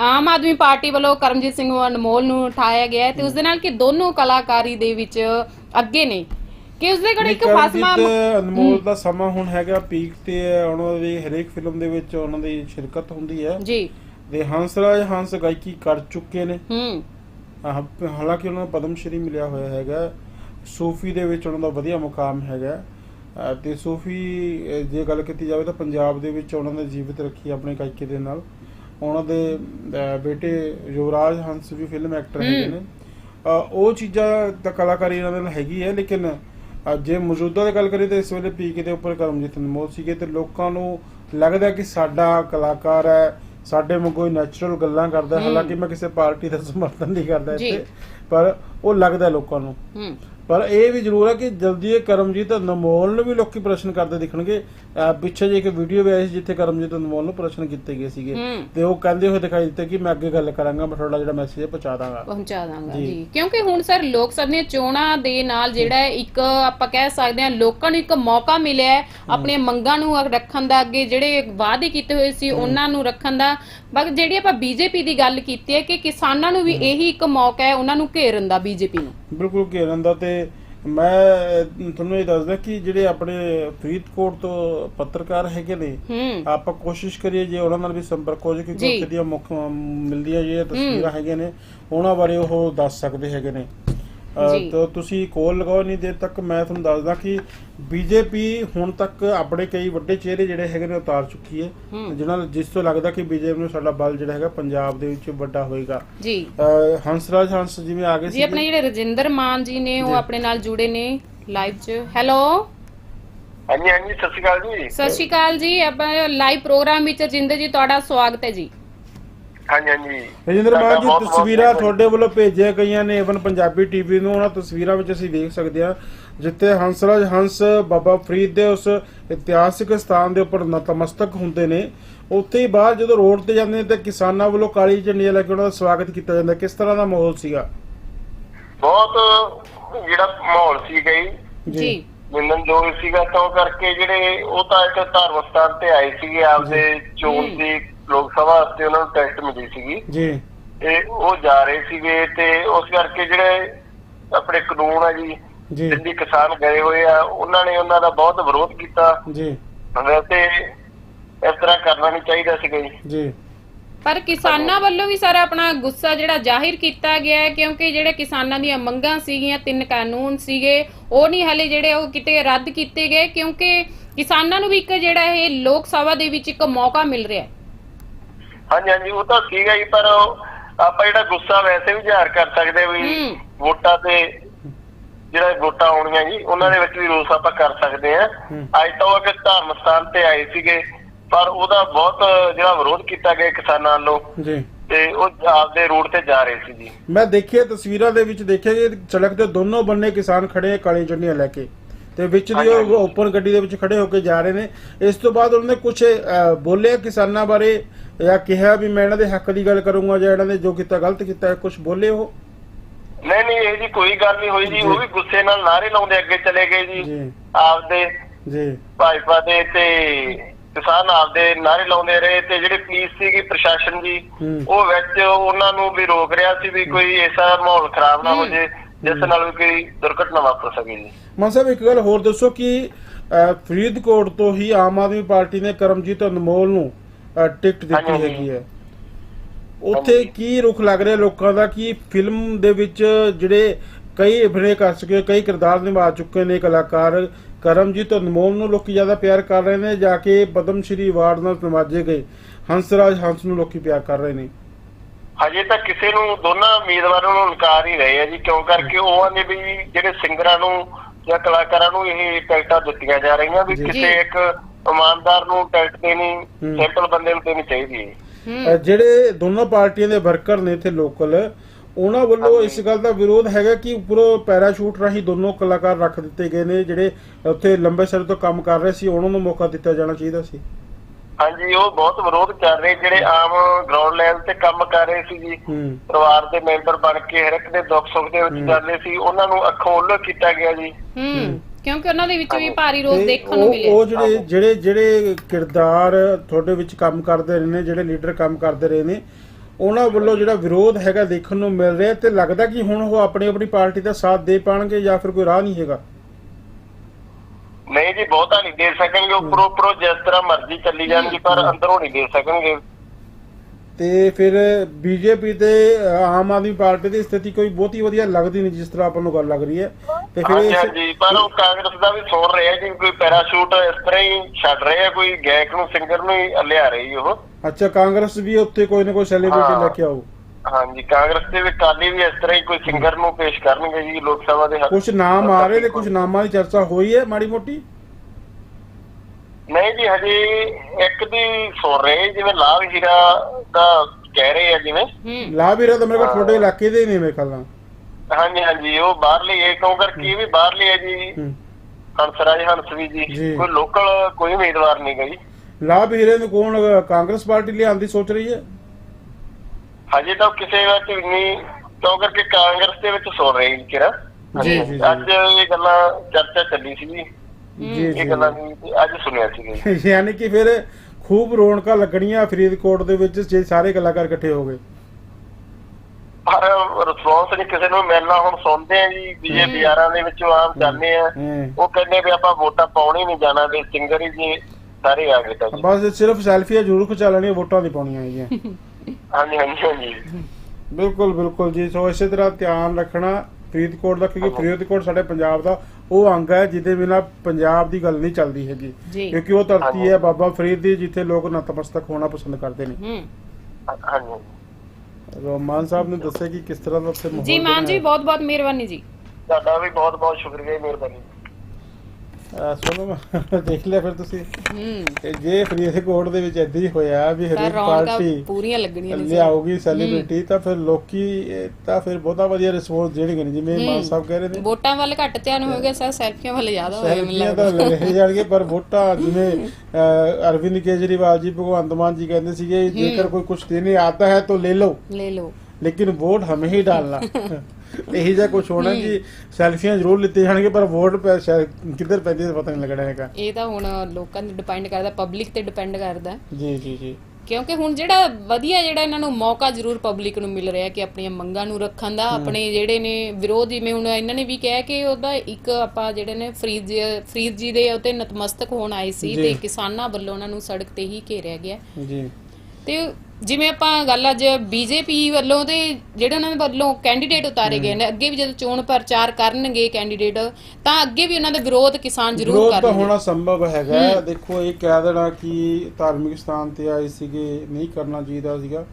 ਆਮ ਆਦਮੀ ਪਾਰਟੀ ਵੱਲੋਂ ਕਰਮਜੀਤ ਸਿੰਘ ਅਨਮੋਲ ਨੂੰ ਉਠਾਇਆ ਗਿਆ ਤੇ ਉਸਦੇ ਨਾਲ ਕਿ ਦੋਨੋਂ ਕਲਾਕਾਰੀ ਦੇ ਵਿੱਚ ਅੱਗੇ ਨੇ। ਕਿ ਉਸਦੇ ਕੋਲ ਇੱਕ ਫਾਸਮਾ ਅਨਮੋਲ ਦਾ ਸਮਾਂ ਹੁਣ ਹੈਗਾ ਪੀਕ ਤੇ ਹੈ ਉਹਨਾਂ ਦੀ ਹਰੇਕ ਫਿਲਮ ਦੇ ਵਿੱਚ ਉਹਨਾਂ ਦੀ ਸ਼ਿਰਕਤ ਹੁੰਦੀ ਹੈ। ਜੀ। ਤੇ ਹੰਸਰਾਜ ਹੰਸ ਗਾਇਕੀ ਕਰ ਚੁੱਕੇ ਨੇ। ਹੂੰ। ਹਾਲਾਂਕਿ ਉਹਨਾਂ ਨੂੰ ਪਦਮ ਸ਼੍ਰੀ ਮਿਲਿਆ ਹੋਇਆ ਹੈਗਾ। ਸੂਫੀ ਦੇ ਵਿੱਚ ਉਹਨਾਂ ਦਾ ਵਧੀਆ ਮੁਕਾਮ ਹੈਗਾ। ਤੇ ਸੂਫੀ ਜੇ ਗੱਲ ਕੀਤੀ ਜਾਵੇ ਤਾਂ ਪੰਜਾਬ ਦੇ ਵਿੱਚ ਉਹਨਾਂ ਨੇ ਜੀਵਿਤ ਰੱਖੀ ਆਪਣੇ ਗਾਇਕੀ ਦੇ ਨਾਲ। ਉਹਨਾਂ ਦੇ ਬੇਟੇ ਯੁਵਰਾਜ ਹੰਸ ਵੀ ਫਿਲਮ ਐਕਟਰ ਹੈਗੇ। ਨੇ। ਉਹ ਚੀਜ਼ਾਂ ਤਾਂ ਕਲਾਕਾਰੀ ਇਹਨਾਂ ਦੇ ਨਾਲ ਹੈਗੀ ਹੈ ਲੇਕਿਨ ਜੇ ਮੌਜੂਦਾ ਦੀ ਗੱਲ ਕਰੀਏ ਤਾਂ ਇਸ ਵੇਲੇ ਪੀਕੇ ਦੇ ਉੱਪਰ ਕਰਮਜੀਤ ਅਨਮੋਲ ਸੀਗੇ ਤੇ ਲੋਕਾਂ ਨੂੰ ਲੱਗਦਾ ਕਿ ਸਾਡਾ ਕਲਾਕਾਰ ਹੈ ਸਾਡੇ ਵਾਂਗੂ ਕੋਈ ਨੈਚੁਰਲ ਗੱਲਾਂ ਕਰਦਾ। ਹਾਲਾਂਕਿ ਮੈਂ ਕਿਸੇ ਪਾਰਟੀ ਦਾ ਸਮਰਥਨ ਨਹੀਂ ਕਰਦਾ। ਇੱਥੇ ਪਰ ਉਹ ਲੱਗਦਾ ਲੋਕਾਂ ਨੂੰ ਪਰ ਇਹ ਵੀ ਜ਼ਰੂਰ ਹੈ ਕਿ ਜਲਦੀ ਇਹ ਕਰਮਜੀਤ ਅਨਮੋਲ ਨੂੰ ਵੀ ਲੋਕੀ ਪ੍ਰਸ਼ਨ ਕਰਦੇ ਦਿਖਣਗੇ। ਪਿੱਛੇ ਜੇ ਇੱਕ ਵੀਡੀਓ ਵੀ ਆਈ ਸੀ ਜਿੱਥੇ ਕਰਮਜੀਤ ਅਨਮੋਲ ਨੂੰ ਪ੍ਰਸ਼ਨ ਕੀਤੇ ਗਏ ਸੀਗੇ। ਤੇ ਉਹ ਕਹਿੰਦੇ ਹੋਏ ਦਿਖਾਈ ਦਿੱਤੇ ਕਿ ਮੈਂ ਅੱਗੇ ਗੱਲ ਕਰਾਂਗਾ ਮੈਂ ਤੁਹਾਡਾ ਜਿਹੜਾ ਮੈਸੇਜ ਪਹੁੰਚਾ ਦਾਂਗਾ। ਪਹੁੰਚਾ ਦਾਂਗਾ ਜੀ। ਕਿਉਂਕਿ ਹੁਣ ਸਰ ਲੋਕ ਸਭਾ ਦੀਆਂ ਚੋਣਾਂ ਦੇ ਨਾਲ ਜਿਹੜਾ ਇੱਕ ਆਪਾਂ ਕਹਿ ਸਕਦੇ ਹਾਂ ਲੋਕਾਂ ਨੂੰ ਇੱਕ ਮੌਕਾ ਮਿਲਿਆ ਹੈ ਆਪਣੀਆਂ ਮੰਗਾਂ ਨੂੰ ਰੱਖਣ ਦਾ ਅੱਗੇ ਜਿਹੜੇ ਵਾਅਦੇ ਕੀਤੇ ਹੋਏ ਸੀ ਉਹਨਾਂ ਨੂੰ ਰੱਖਣ ਦਾ। ਬਾਕੀ ਜਿਹੜੀ ਆਪਾਂ ਬੀਜੇਪੀ ਦੀ ਗੱਲ ਕੀਤੀ ਹੈ ਕਿ ਕਿਸਾਨਾਂ ਨੂੰ ਵੀ ਇਹੀ ਇੱਕ ਮੌਕਾ ਹੈ ਉਹਨਾਂ ਨੂੰ ਘੇਰਨ ਦਾ ਬੀਜੇਪੀ ਨੂੰ। ਬਿਲਕੁਲ ਘੇਰਨ ਦਾ ਤੇ ਮੈਂ ਤੁਹਾਨੂੰ ਇਹ ਦੱਸਦਾ ਕਿ ਜਿਹੜੇ ਆਪਣੇ ਫਰੀਦਕੋਟ ਤੋਂ ਪੱਤਰਕਾਰ ਹੈਗੇ ਨੇ ਆਪਾਂ ਕੋਸ਼ਿਸ਼ ਕਰੀਏ ਜੇ ਉਹਨਾਂ ਨਾਲ ਵੀ ਸੰਪਰਕ ਹੋ ਜਾਏ ਕਿਉਂਕਿ ਜੀ। ਉੱਥੇ ਦੀਆਂ ਮੁੱਖ ਮਿਲਦੀਆਂ ਜਿਹੜੀਆਂ ਤਸਵੀਰਾਂ ਹੈਗੀਆਂ ਨੇ ਉਹਨਾਂ ਬਾਰੇ ਉਹ ਦੱਸ ਸਕਦੇ ਹੈਗੇ ਨੇ ਜੀ। ਤਾਂ ਤੁਸੀਂ ਕੋਲ ਲਗਾਓ ਨਹੀਂ ਦੇਰ ਤੱਕ ਮੈਂ ਤੁਹਾਨੂੰ ਦੱਸਦਾ ਕਿ ਬੀਜੇਪੀ ਹੁਣ ਤੱਕ ਆਪਣੇ ਕਈ ਵੱਡੇ ਚਿਹਰੇ ਜਿਹੜੇ ਹੈਗੇ ਨੇ ਉਤਾਰ ਚੁੱਕੀ ਹੈ। ਜਿਨ੍ਹਾਂ ਜਿਸ ਤੋਂ ਲੱਗਦਾ ਕਿ ਬੀਜੇਪੀ ਨੂੰ ਸਾਡਾ ਬਲ ਜਿਹੜਾ ਹੈਗਾ ਪੰਜਾਬ ਦੇ ਵਿੱਚ ਵੱਡਾ ਹੋਏਗਾ। ਜੀ। ਹੰਸਰਾਜ ਹੰਸ ਜਿਵੇਂ ਆ ਗਏ ਜੀ ਆਪਣੇ ਜਿਹੜੇ ਰਜਿੰਦਰ ਮਾਨ ਜੀ ਨੇ ਉਹ। ਆਪਣੇ ਨਾਲ ਜੁੜੇ ਨੇ ਲਾਈਵ 'ਚ। ਹੈਲੋ ਹਾਂਜੀ ਹਾਂਜੀ ਸਤਿ ਸ਼੍ਰੀ ਅਕਾਲ ਜੀ। ਸਤਿ ਸ਼੍ਰੀ ਅਕਾਲ ਜੀ ਆਪਾਂ ਲਾਈਵ ਪ੍ਰੋਗਰਾਮ ਵਿੱਚ ਰਜਿੰਦਰ ਜੀ ਤੁਹਾਡਾ ਸਵਾਗਤ ਹੈ ਜੀ। ਹਾਂਜੀ ਹਾਂਜੀ ਰਜਿੰਦਰ ਮਾਨ ਜੀ ਤਸਵੀਰਾਂ। ਤੁਹਾਡੇ ਵੱਲੋਂ ਭੇਜੀਆਂ ਗਈਆਂ ਨੇ ਏਵਨ ਪੰਜਾਬੀ ਟੀਵੀ ਨੂੰ ਉਹਨਾਂ ਤਸਵੀਰਾਂ ਵਿੱਚ ਅਸੀਂ ਦੇਖ ਸਕਦੇ ਹਾਂ ਜਿੱਥੇ ਹੰਸਰਾਜ ਹੰਸ ਬਾਬਾ ਫਰੀਦ ਦੇ ਉਸ ਇਤਿਹਾਸਿਕ ਸਥਾਨ ਦੇ ਉੱਪਰ ਨਤਮਸਤਕ ਹੁੰਦੇ ਨੇ। ਉੱਥੇ ਹੀ ਬਾਹਰ ਜਦੋਂ ਰੋਡ ਤੇ ਜਾਂਦੇ ਨੇ ਤੇ ਕਿਸਾਨਾਂ ਵੱਲੋਂ ਕਾਲੀ ਝੰਡੀਆਂ ਲੈ ਕੇ ਉਹਨਾਂ ਦਾ ਸਵਾਗਤ ਕੀਤਾ ਜਾਂਦਾ। ਕਿਸ ਤਰ੍ਹਾਂ ਦਾ ਮਾਹੌਲ ਸੀਗਾ? ਬਹੁਤ ਜਿਹੜਾ ਮਾਹੌਲ ਸੀਗਾ ਜੀ। ਜੀ। ਜਿੰਦਨ ਜੋ ਸੀਗਾ ਤਾਂ ਕਰਕੇ ਜਿਹੜੇ ਉਹ ਤਾਂ ਇੱਕ ਧਾਰਮਿਕ ਸਥਾਨ ਤੇ ਆਏ ਸੀਗੇ ਆਪਦੇ ਚੋਣ। ਦੀ ਲੋਕ ਸਭਾ ਵਾਸਤੇ ਉਹਨਾਂ ਨੂੰ ਟਿਕਟ ਮਿਲੀ ਸੀਗੀ। ਜੀ। ਤੇ ਉਹ ਜਾ ਰਹੇ ਸੀਗੇ ਤੇ ਉਸ ਕਰਕੇ ਜਿਹੜੇ ਆਪਣੇ ਕਾਨੂੰਨ ਆ ਜੀ ਜੀ। ਦਿੱਲੀ ਕਿਸਾਨ ਗਏ ਹੋਏ ਆ ਉਹਨਾਂ ਨੇ ਉਹਨਾਂ ਦਾ ਬਹੁਤ ਵਿਰੋਧ ਕੀਤਾ। ਜੀ। ਵੈਸੇ ਇਸ ਤਰ੍ਹਾਂ ਕਰਨਾ ਨਹੀਂ ਚਾਹੀਦਾ ਸੀਗਾ ਜੀ। ਜੀ। ਪਰ ਕਿਸਾਨਾਂ ਵੱਲੋਂ ਵੀ ਸਾਰਾ ਆਪਣਾ ਗੁੱਸਾ ਜਿਹੜਾ ਜ਼ਾਹਿਰ ਕੀਤਾ ਗਿਆ ਹੈ ਕਿਉਂਕਿ ਜਿਹੜੇ ਕਿਸਾਨਾਂ ਦੀਆਂ ਮੰਗਾਂ ਸੀਗੀਆਂ ਤਿੰਨ ਕਾਨੂੰਨ ਸੀਗੇ ਉਹ ਨਹੀਂ ਹਲੇ ਜਿਹੜੇ ਉਹ ਕਿਤੇ ਰੱਦ ਕੀਤੇ ਗਏ ਕਿਉਂਕਿ ਕਿਸਾਨਾਂ ਨੂੰ ਵੀ ਇੱਕ ਜਿਹੜਾ ਇਹ ਲੋਕ ਸਭਾ ਦੇ ਵਿੱਚ ਇੱਕ ਮੌਕਾ ਮਿਲ ਰਿਹਾ ਹੈ। ਹਾਂਜੀ ਹਾਂਜੀ ਉਹ ਤਾਂ ਸੀਗਾ ਹੀ ਪਰ ਉਹ ਆਪਾਂ ਜਿਹੜਾ ਗੁੱਸਾ ਵੈਸੇ ਵੀ ਜ਼ਾਹਰ ਕਰ ਸਕਦੇ ਵੀ ਹੂੰ। ਵੋਟਾਂ ਤੇ ਜਿਹੜਾ ਵੋਟਾਂ ਆਉਣੀਆਂ ਜੀ ਉਹਨਾਂ ਦੇ ਵਿੱਚ ਵੀ ਰੋਸ ਆਪਾਂ ਕਰ ਸਕਦੇ ਆ ਹੂੰ। ਅੱਜ ਤਾਂ ਉਹ ਇੱਕ ਧਰਮ ਸਥਾਨ ਤੇ ਆਏ ਸੀਗੇ ਪਰ ਉਹਦਾ ਬਹੁਤ ਜਿਹੜਾ ਵਿਰੋਧ ਕੀਤਾ ਗਿਆ ਕਿਸਾਨਾਂ ਵੱਲੋਂ ਜੀ ਤੇ ਉਹ ਆਪਦੇ ਰੂਟ ਤੇ ਜਾ ਰਹੇ ਸੀ ਜੀ ਮੈਂ ਦੇਖਿਆ ਤਸਵੀਰਾਂ ਦੇ ਵਿੱਚ ਦੇਖਿਆ ਕਿ ਸੜਕ ਦੇ ਦੋਨੋਂ ਬੰਨੇ ਕਿਸਾਨ ਖੜੇ ਆ ਕਾਲੀ ਝੰਡੀਆਂ ਲੈ ਕੇ ਤੇ ਵਿੱਚ ਦੀ ਉਹ। ਓਪਨ ਗੱਡੀ ਦੇ ਵਿੱਚ ਖੜੇ ਹੋ ਕੇ ਜਾ ਰਹੇ ਨੇ ਇਸ ਤੋਂ ਬਾਅਦ ਉਹਨਾਂ ਨੇ ਕੁਝ ਬੋਲੇ ਕਿਸਾਨਾਂ ਬਾਰੇ ਜਾਂ ਕਿਹਾ ਵੀ ਮੈਂ ਇਹਨਾਂ ਦੇ ਹੱਕ ਦੀ ਗੱਲ ਕਰੂੰਗਾ ਜਾਂ ਇਹਨਾਂ ਨੇ ਜੋ ਕੀਤਾ ਗਲਤ ਕੀਤਾ ਕੁਝ ਬੋਲੇ ਉਹ? ਨਹੀਂ ਨਹੀਂ ਇਹ ਜੀ ਕੋਈ ਗੱਲ ਨਹੀਂ ਹੋਈ ਜੀ। ਉਹ ਵੀ ਗੁੱਸੇ ਨਾਲ ਨਾਰੇ ਲਾਉਂਦੇ ਅੱਗੇ ਚਲੇ ਗਏ ਜੀ। ਆਪਦੇ ਜੀ। ਭਾਜਪਾ ਦੇ ਤੇ ਕਿਸਾਨ ਆਪਦੇ ਨਾਰੇ ਲਾਉਂਦੇ ਰਹੇ ਤੇ ਜਿਹੜੇ ਪੁਲਿਸ ਸੀਗੀ ਪ੍ਰਸ਼ਾਸਨ ਜੀ। ਉਹ ਵਿੱਚ ਉਹਨਾਂ ਨੂੰ ਵੀ ਰੋਕ ਰਿਹਾ ਸੀ ਵੀ ਕੋਈ ਐਸਾ ਮਾਹੌਲ ਖਰਾਬ ਨਾ ਹੋ। ਜੇ। ਜਿਸ ਨਾਲ ਕੋਈ ਦੁਰਘਟਨਾ ਵਾਪਰ ਸਕੇ ਜੀ। ਮਾਨ ਸਾਹਿਬ ਇੱਕ ਗੱਲ ਹੋਰ ਦੱਸੋ ਕਿ ਫਰੀਦਕੋਟ ਤੋਂ ਹੀ ਆਮ ਆਦਮੀ ਪਾਰਟੀ ਨੇ ਕਰਮਜੀਤ ਅਨਮੋਲ ਨੂੰ ਟਿਕਟ ਦਿੱਤੀ। ਹੈਗੀ ਹੈ ਉੱਥੇ। ਕੀ ਰੁਖ ਲੱਗ ਰਿਹਾ ਲੋਕਾਂ ਦਾ ਕਿ ਫਿਲਮ ਦੇ ਵਿੱਚ ਜਿਹੜੇ ਕਈ ਅਭਿਨੇ ਕਰ ਚੁੱਕੇ ਕਈ ਕਿਰਦਾਰ ਨਿਭਾ ਚੁੱਕੇ ਨੇ ਕਲਾਕਾਰ ਕਰਮਜੀਤ ਅਨਮੋਲ ਨੂੰ ਲੋਕੀ ਜ਼ਿਆਦਾ ਪਿਆਰ ਕਰ ਰਹੇ ਨੇ ਜਾ ਕੇ ਪਦਮ ਸ਼੍ਰੀ ਅਵਾਰਡ ਨਾਲ ਨਵਾਜੇ ਗਏ ਹੰਸਰਾਜ ਹੰਸ ਨੂੰ ਲੋਕੀ ਪਿਆਰ ਕਰ ਰਹੇ ਨੇ ਹਜੇ ਤਾਂ ਕਿਸੇ ਨੂੰ ਦੋਨਾਂ ਉਮੀਦਵਾਰਾਂ ਨੂੰ ਇਨਕਾਰ ਹੀ ਰਹੇ ਆ ਜੀ ਕਿਉਂ ਕਰਕੇ ਉਹ ਨੇ ਵੀ ਜਿਹੜੇ ਸਿੰਗਰਾਂ ਨੂੰ ਜਾਂ ਕਲਾਕਾਰਾਂ ਨੂੰ ਇਹ ਟਿਕਟਾਂ ਦਿੱਤੀਆਂ ਜਾ ਰਹੀਆਂ ਵੀ। ਕਿਸੇ ਇੱਕ ਇਮਾਨਦਾਰ ਨੂੰ ਟਿਕਟ ਦੇਣੀ। ਸਿੰਪਲ ਬੰਦੇ ਨੂੰ ਦੇਣੀ ਚਾਹੀਦੀ ਹੈ ਅ, ਜਿਹੜੇ ਦੋਨੋਂ ਪਾਰਟੀਆਂ ਦੇ ਵਰਕਰ ਨੇ ਇੱਥੇ ਲੋਕਲ ਉਹਨਾਂ ਵੱਲੋਂ। ਇਸ ਗੱਲ ਦਾ ਵਿਰੋਧ ਹੈਗਾ ਕਿ ਉੱਪਰੋਂ ਪੈਰਾਸ਼ੂਟ ਰਾਹੀਂ ਦੋਨੋਂ ਕਲਾਕਾਰ ਰੱਖ ਦਿੱਤੇ ਗਏ ਨੇ ਜਿਹੜੇ ਉੱਥੇ ਲੰਬੇ ਸਮੇਂ ਤੋਂ ਕੰਮ ਕਰ ਰਹੇ ਸੀ ਉਹਨਾਂ ਨੂੰ ਮੌਕਾ ਦਿੱਤਾ ਜਾਣਾ ਚਾਹੀਦਾ ਸੀ? ਹਾਂਜੀ ਉਹ ਬਹੁਤ ਵਿਰੋਧ ਕਰ ਰਹੇ ਜਿਹੜੇ ਆਮ ਗਰਾਊਂਡ ਲੈਵਲ ਤੇ ਕੰਮ ਕਰ ਰਹੇ ਸੀ ਜੀ। ਹੂੰ। ਪਰਿਵਾਰ ਦੇ ਮੈਂਬਰ ਬਣ ਕੇ ਹਰ ਇੱਕ ਦੇ ਦੁੱਖ ਸੁੱਖ ਦੇ ਵਿੱਚ। ਜਾਂਦੇ ਸੀ ਉਹਨਾਂ ਨੂੰ ਅੱਖੋਂ ਉੱਲੋ ਕੀਤਾ ਗਿਆ ਜੀ। ਹੂੰ। ਕਿਉਂਕਿ ਉਹਨਾਂ ਦੇ ਵਿੱਚ ਵੀ। ਭਾਰੀ ਰੋਸ ਦੇਖਣ ਨੂੰ ਮਿਲਿਆ। ਉਹ ਜਿਹੜੇ। ਜਿਹੜੇ ਜਿਹੜੇ ਕਿਰਦਾਰ ਤੁਹਾਡੇ ਵਿੱਚ ਕੰਮ ਕਰਦੇ ਰਹੇ ਨੇ ਜਿਹੜੇ ਲੀਡਰ ਕੰਮ ਕਰਦੇ ਰਹੇ ਨੇ ਉਹਨਾਂ ਵੱਲੋਂ ਜਿਹੜਾ ਵਿਰੋਧ ਹੈਗਾ ਦੇਖਣ ਨੂੰ ਮਿਲ ਰਿਹਾ ਤੇ ਲੱਗਦਾ ਕਿ ਹੁਣ ਉਹ ਆਪਣੀ ਆਪਣੀ ਪਾਰਟੀ ਦਾ ਸਾਥ ਦੇ ਪਾਣਗੇ ਜਾਂ ਫਿਰ ਕੋਈ ਰਾਹ ਨਹੀਂ ਹੈਗਾ? ਨਹੀਂ ਜੀ ਬਹੁਤਾ ਨਹੀਂ ਦੇ ਸਕਣਗੇ। ਉੱਪਰੋਂ ਉੱਪਰੋਂ ਜਿਸ ਤਰ੍ਹਾਂ ਮਰਜ਼ੀ ਚੱਲੀ ਜਾਣਗੇ ਪਰ ਅੰਦਰੋਂ ਨਹੀਂ ਦੇ ਸਕਣਗੇ। ਤੇ ਫਿਰ ਬੀਜੇਪੀ ਤੇ ਆਮ ਆਦਮੀ ਪਾਰਟੀ ਦੀ ਸਥਿਤੀ ਕੋਈ ਬਹੁਤੀ ਵਧੀਆ ਲੱਗਦੀ ਨਹੀਂ ਜਿਸ ਤਰ੍ਹਾਂ ਆਪਾਂ ਨੂੰ ਗੱਲ ਲੱਗ ਰਹੀ ਹੈ। ਤੇ ਫਿਰ ਹਾਂਜੀ ਹਾਂਜੀ ਪਰ ਉਹ ਕਾਂਗਰਸ ਦਾ ਵੀ ਸੁਣ ਰਿਹਾ ਜੀ ਕੋਈ ਪੈਰਾਸ਼ੂਟ ਇਸ ਤਰ੍ਹਾਂ ਹੀ ਛੱਡ ਰਹੇ ਆ ਕੋਈ ਗਾਇਕ ਨੂੰ ਸਿੰਗਰ ਨੂੰ ਹੀ ਲਿਆ ਰਹੀ ਉਹ। ਅੱਛਾ ਕਾਂਗਰਸ ਵੀ ਉੱਥੇ ਕੋਈ ਨਾ ਕੋਈ ਸੈਲੀਬ੍ਰਿਟੀ। ਲੈ ਕੇ ਆਊ। ਹਾਂਜੀ ਕਾਂਗਰਸ ਦੇ ਵੀ ਕਾਲੀ ਵੀ ਇਸ ਤਰ੍ਹਾਂ ਹੀ ਕੋਈ ਸਿੰਗਰ ਨੂੰ ਪੇਸ਼ ਕਰਨਗੇ ਜੀ ਲੋਕ ਸਭਾ ਦੇ ਕੁਝ ਨਾਮ ਆ ਰਹੇ ਨੇ ਕੁਝ ਨਾਮਾਂ ਦੀ ਚਰਚਾ ਹੋਈ ਹੈ ਮਾੜੀ ਮੋਟੀ? ਨਹੀਂ ਜੀ ਹਜੇ ਇੱਕ ਦੀ ਸੁਣ ਰਹੇ ਜਿਵੇਂ ਲਾਭ ਹੀਰਾ ਦਾ ਕਹਿ ਰਹੇ ਆ ਜਿਵੇਂ। ਹੂੰ। ਲਾ ਵੀ ਰਿਹਾ ਤਾਂ ਮੇਰੇ ਕੋਲ ਹਾਂ। ਤੁਹਾਡੇ ਇਲਾਕੇ ਦੇ ਹੀ ਨੇ ਮੇਰੇ ਖਿਆਲ ਨਾਲ। ਹਾਂਜੀ ਹਾਂਜੀ ਉਹ ਬਾਹਰਲੇ ਇਹ ਕਿਉਂ ਕਰਕੇ ਵੀ ਬਾਹਰਲੇ ਆ ਜੀ। ਹੂੰ। ਹੰਸਰਾਜ ਹੰਸ ਵੀ ਜੀ। ਕੋਈ ਲੋਕਲ ਕੋਈ ਉਮੀਦਵਾਰ ਨਹੀਂ ਗਈ ਲਾਭ ਹੀਰੇ ਨੂੰ ਕੌਣ ਕਾਂਗਰਸ ਪਾਰਟੀ ਲਿਆਉਣ ਦੀ ਸੋਚ ਰਹੀ ਹੈ? ਹਜੇ ਤਾਂ ਕਿਸੇ ਵਿੱਚ ਨਹੀਂ ਕਿਉਂ ਕਰਕੇ ਕਾਂਗਰਸ ਦੇ ਵਿੱਚ ਸੁਣ ਰਹੇ ਕਿਰਾ ਜੀ, ਜੀ। ਅੱਜ ਇਹ ਗੱਲਾਂ ਚਰਚਾ ਚੱਲੀ ਸੀ ਜੀ। ਜੀ ਇਹ ਜੀ। ਗੱਲਾਂ ਵੀ ਅੱਜ ਸੁਣਿਆ ਸੀ ਜੀ। ਯਾਨੀ ਕਿ ਫਿਰ ਖੂਬ ਰੌਣਕਾਂ ਲੱਗਣੀਆਂ ਫਰੀਦਕੋਟ ਦੇ ਵਿੱਚ ਜੇ ਸਾਰੇ ਕਲਾਕਾਰ ਇਕੱਠੇ ਹੋ ਗਏ। ਪਰ ਰਿਸਪੌਂਸ ਨਹੀਂ ਕਿਸੇ ਨੂੰ ਮਿਲਣਾ ਹੁਣ ਸੁਣਦੇ ਆ ਜੀ ਹਮ। ਬਾਜ਼ਾਰਾਂ ਦੇ ਵਿੱਚੋਂ ਆਮ ਜਾਂਦੇ ਆ। ਉਹ ਕਹਿੰਦੇ ਵੀ ਆਪਾਂ ਵੋਟਾਂ ਪਾਉਣ ਨਹੀਂ ਜਾਣਾ ਵੀ ਸਿੰਗਰ ਹੀ ਜੀ ਸਾਰੇ ਆ ਗਏ ਤਾਂ ਜੀ। ਬਸ ਸਿਰਫ ਸੈਲਫੀਆਂ ਜ਼ਰੂਰ ਖਿਚਾ ਲੈਣੀਆਂ ਵੋਟਾਂ ਨਹੀਂ ਪਾਉਣੀਆਂ ਹੈਗੀਆਂ। ਹਾਂਜੀ ਹਾਂਜੀ ਹਾਂਜੀ। ਬਿਲਕੁਲ ਬਿਲਕੁਲ ਜੀ। ਸੋ ਇਸੇ ਤਰ੍ਹਾਂ ਧਿਆਨ ਰੱਖਣਾ ਫਰੀਦਕੋਟ ਦਾ ਕਿਉਂਕਿ ਫਰੀਦਕੋਟ ਸਾਡੇ ਪੰਜਾਬ ਦਾ ਉਹ ਅੰਗ ਹੈ ਜਿਹਦੇ ਬਿਨਾ ਪੰਜਾਬ ਦੀ ਗੱਲ ਨਹੀਂ ਚੱਲਦੀ ਹੈਗੀ। ਕਿਉਂਕਿ ਉਹ ਧਰਤੀ। ਹੈ ਬਾਬਾ ਫਰੀਦ ਦੀ ਜਿੱਥੇ ਲੋਕ ਨਤਮਸਤਕ ਹੋਣਾ ਪਸੰਦ ਕਰਦੇ ਨੇ। ਰੋਮਾਨ ਸਾਹਿਬ ਨੇ ਦੱਸਿਆ ਕਿ ਕਿਸ ਤਰ੍ਹਾਂ ਦਾ ਉੱਥੇ ਮਾਹੌਲ ਜੀ ਮਾਨ ਜੀ। ਬਹੁਤ ਬਹੁਤ ਮਿਹਰਬਾਨੀ ਜੀ। ਤੁਹਾਡਾ ਵੀ ਬਹੁਤ ਬਹੁਤ ਸ਼ੁਕਰੀਆ ਮਿਹਰਬਾਨੀ। ਸੁਣੋ ਦੇਖ ਲਿਆ ਫਿਰ ਤੁਸੀਂ। ਹੂੰ। ਜੇ ਫਰੀਦਕੋਟ ਦੇ ਵਿੱਚ ਇਦਾਂ ਹੀ ਹੋਇਆ ਵੀ ਹਰੇਕ ਪਾਰਟੀ ਪੂਰੀਆਂ ਲੱਗਣੀਆਂ ਨੇ ਲਿਆਉਗੀ ਸੈਲੀਬ੍ਰਿਟੀ ਤਾਂ ਫਿਰ ਲੋਕੀ ਤਾਂ ਫਿਰ ਬਹੁਤਾ ਵਧੀਆ ਰਿਸਪੌਂਸ ਦੇਣਗੇ ਨੇ ਜਿਵੇਂ ਮਾਨ ਸਾਹਿਬ ਕਹਿ ਰਹੇ ਨੇ। ਵੋਟਾਂ ਵੱਲ ਘੱਟ ਧਿਆਨ ਹੋ ਗਿਆ ਸਰ ਸੈਲਫੀਆਂ ਵੱਲ ਜ਼ਿਆਦਾ ਹੋ ਗਿਆ ਮੈਨੂੰ ਲੱਗਦਾ। ਸੈਲਫੀਆਂ ਜਾਣਗੇ ਪਰ ਵੋਟਾਂ ਜਿਵੇਂ ਅਰਵਿੰਦ ਕੇਜਰੀਵਾਲ ਜੀ ਭਗਵੰਤ ਮਾਨ ਜੀ ਕਹਿੰਦੇ ਸੀਗੇ ਜੇਕਰ ਕੋਈ ਕੁਝ ਦੇਣੇ ਆਤਾ ਹੈ ਤਾਂ ਲੈ ਲਓ। ਲੈ ਲਓ। ਲੇਕਿਨ ਵੋਟ ਹਮੇ ਹੀ ਡਾਲਣਾ। ਇਹੀ ਜਿਹਾ ਕੁਝ ਹੋਣਾ ਕਿ ਸੈਲਫੀਆਂ ਜ਼ਰੂਰ ਲਿੱਤੇ ਜਾਣਗੇ ਪਰ ਵੋਟ ਪੈ ਸ਼ਾਇਦ ਕਿੱਧਰ ਪੈਂਦੀ ਹੈ ਪਤਾ ਨਹੀਂ ਲੱਗਣਾ ਹੈਗਾ। ਇਹ ਤਾਂ ਹੁਣ ਲੋਕਾਂ ਤੇ ਡਿਪੈਂਡ ਕਰਦਾ ਪਬਲਿਕ ਤੇ ਡਿਪੈਂਡ ਕਰਦਾ। ਜੀ ਜੀ ਜੀ। ਕਿਉਂਕਿ ਹੁਣ ਜਿਹੜਾ ਵਧੀਆ ਜਿਹੜਾ ਇਹਨਾਂ ਨੂੰ ਮੌਕਾ ਜ਼ਰੂਰ ਪਬਲਿਕ ਨੂੰ ਮਿਲ ਰਿਹਾ ਕਿ ਆਪਣੀਆਂ ਮੰਗਾਂ ਨੂੰ ਰੱਖਣ ਦਾ ਆਪਣੇ ਜਿਹੜੇ ਨੇ ਵਿਰੋਧ ਜਿਵੇਂ ਹੁਣ ਇਹਨਾਂ ਨੇ ਵੀ ਕਿਹਾ ਕਿ ਉਹਦਾ ਇੱਕ ਆਪਾਂ ਜਿਹੜੇ ਨੇ ਫਰੀਦ ਜੀ ਫਰੀਦ ਜੀ ਦੇ ਉਤੇ ਨਤਮਸਤਕ ਹੋਣ ਆਏ ਸੀ। ਤੇ ਕਿਸਾਨਾਂ ਵੱਲੋਂ ਉਹਨਾਂ ਨੂੰ ਸੜਕ ਤੇ ਹੀ ਘੇਰਿਆ ਗਿਆ। ਜੀ। ਤੇ ਜਿਵੇਂ ਆਪਾਂ ਗੱਲ ਅੱਜ ਬੀਜੇਪੀ ਵੱਲੋਂ ਤੇ ਜਿਹੜੇ ਉਹਨਾਂ ਦੇ ਵੱਲੋਂ ਕੈਂਡੀਡੇਟ ਉਤਾਰੇ ਗਏ ਨੇ ਅੱਗੇ ਵੀ ਜਦੋਂ ਚੋਣ ਪ੍ਰਚਾਰ ਕਰਨਗੇ ਕੈਂਡੀਡੇਟ ਤਾਂ ਅੱਗੇ ਵੀ ਉਹਨਾਂ ਦਾ ਵਿਰੋਧ ਕਿਸਾਨ ਜ਼ਰੂਰ ਵਿਰੋਧ ਤਾਂ ਕਰਨਗੇ। ਹੋਣਾ ਸੰਭਵ ਹੈਗਾ। ਦੇਖੋ ਇਹ ਕਹਿ ਦੇਣਾ ਕਿ ਧਾਰਮਿਕ ਸਥਾਨ ਤੇ ਆਏ ਸੀਗੇ ਨਹੀਂ ਕਰਨਾ ਚਾਹੀਦਾ ਸੀਗਾ।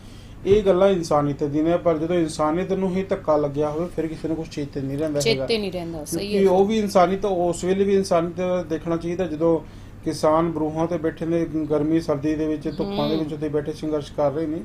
ਇਹ ਗੱਲਾਂ ਇਨਸਾਨੀਅਤ ਦੀਆਂ ਨੇ ਪਰ ਜਦੋਂ ਇਨਸਾਨੀਅਤ ਨੂੰ ਹੀ ਧੱਕਾ ਲੱਗਿਆ ਹੋਵੇ ਫਿਰ ਕਿਸੇ ਨੂੰ ਕੁਝ ਚੇਤੇ ਨਹੀਂ ਰਹਿੰਦਾ ਹੈਗਾ। ਚੇਤੇ ਨਹੀਂ ਰਹਿੰਦਾ ਸਹੀ ਕਿਉਂਕਿ ਹੈ ਉਹ ਵੀ ਇਨਸਾਨੀਅਤ ਉਸ ਵੇਲੇ ਵੀ ਇਨਸਾਨੀਅਤ ਦੇਖਣਾ ਚਾਹੀਦਾ ਜਦੋਂ ਕਿਸਾਨ ਬਰੂਹਾਂ ਤੇ ਬੈਠੇ ਨੇ ਗਰਮੀ ਸਰਦੀ ਦੇ ਵਿੱਚ ਧੁੱਪਾਂ ਦੇ ਵਿੱਚ ਉੱਤੇ ਬੈਠੇ ਸੰਘਰਸ਼ ਕਰ ਰਹੇ ਨੇ।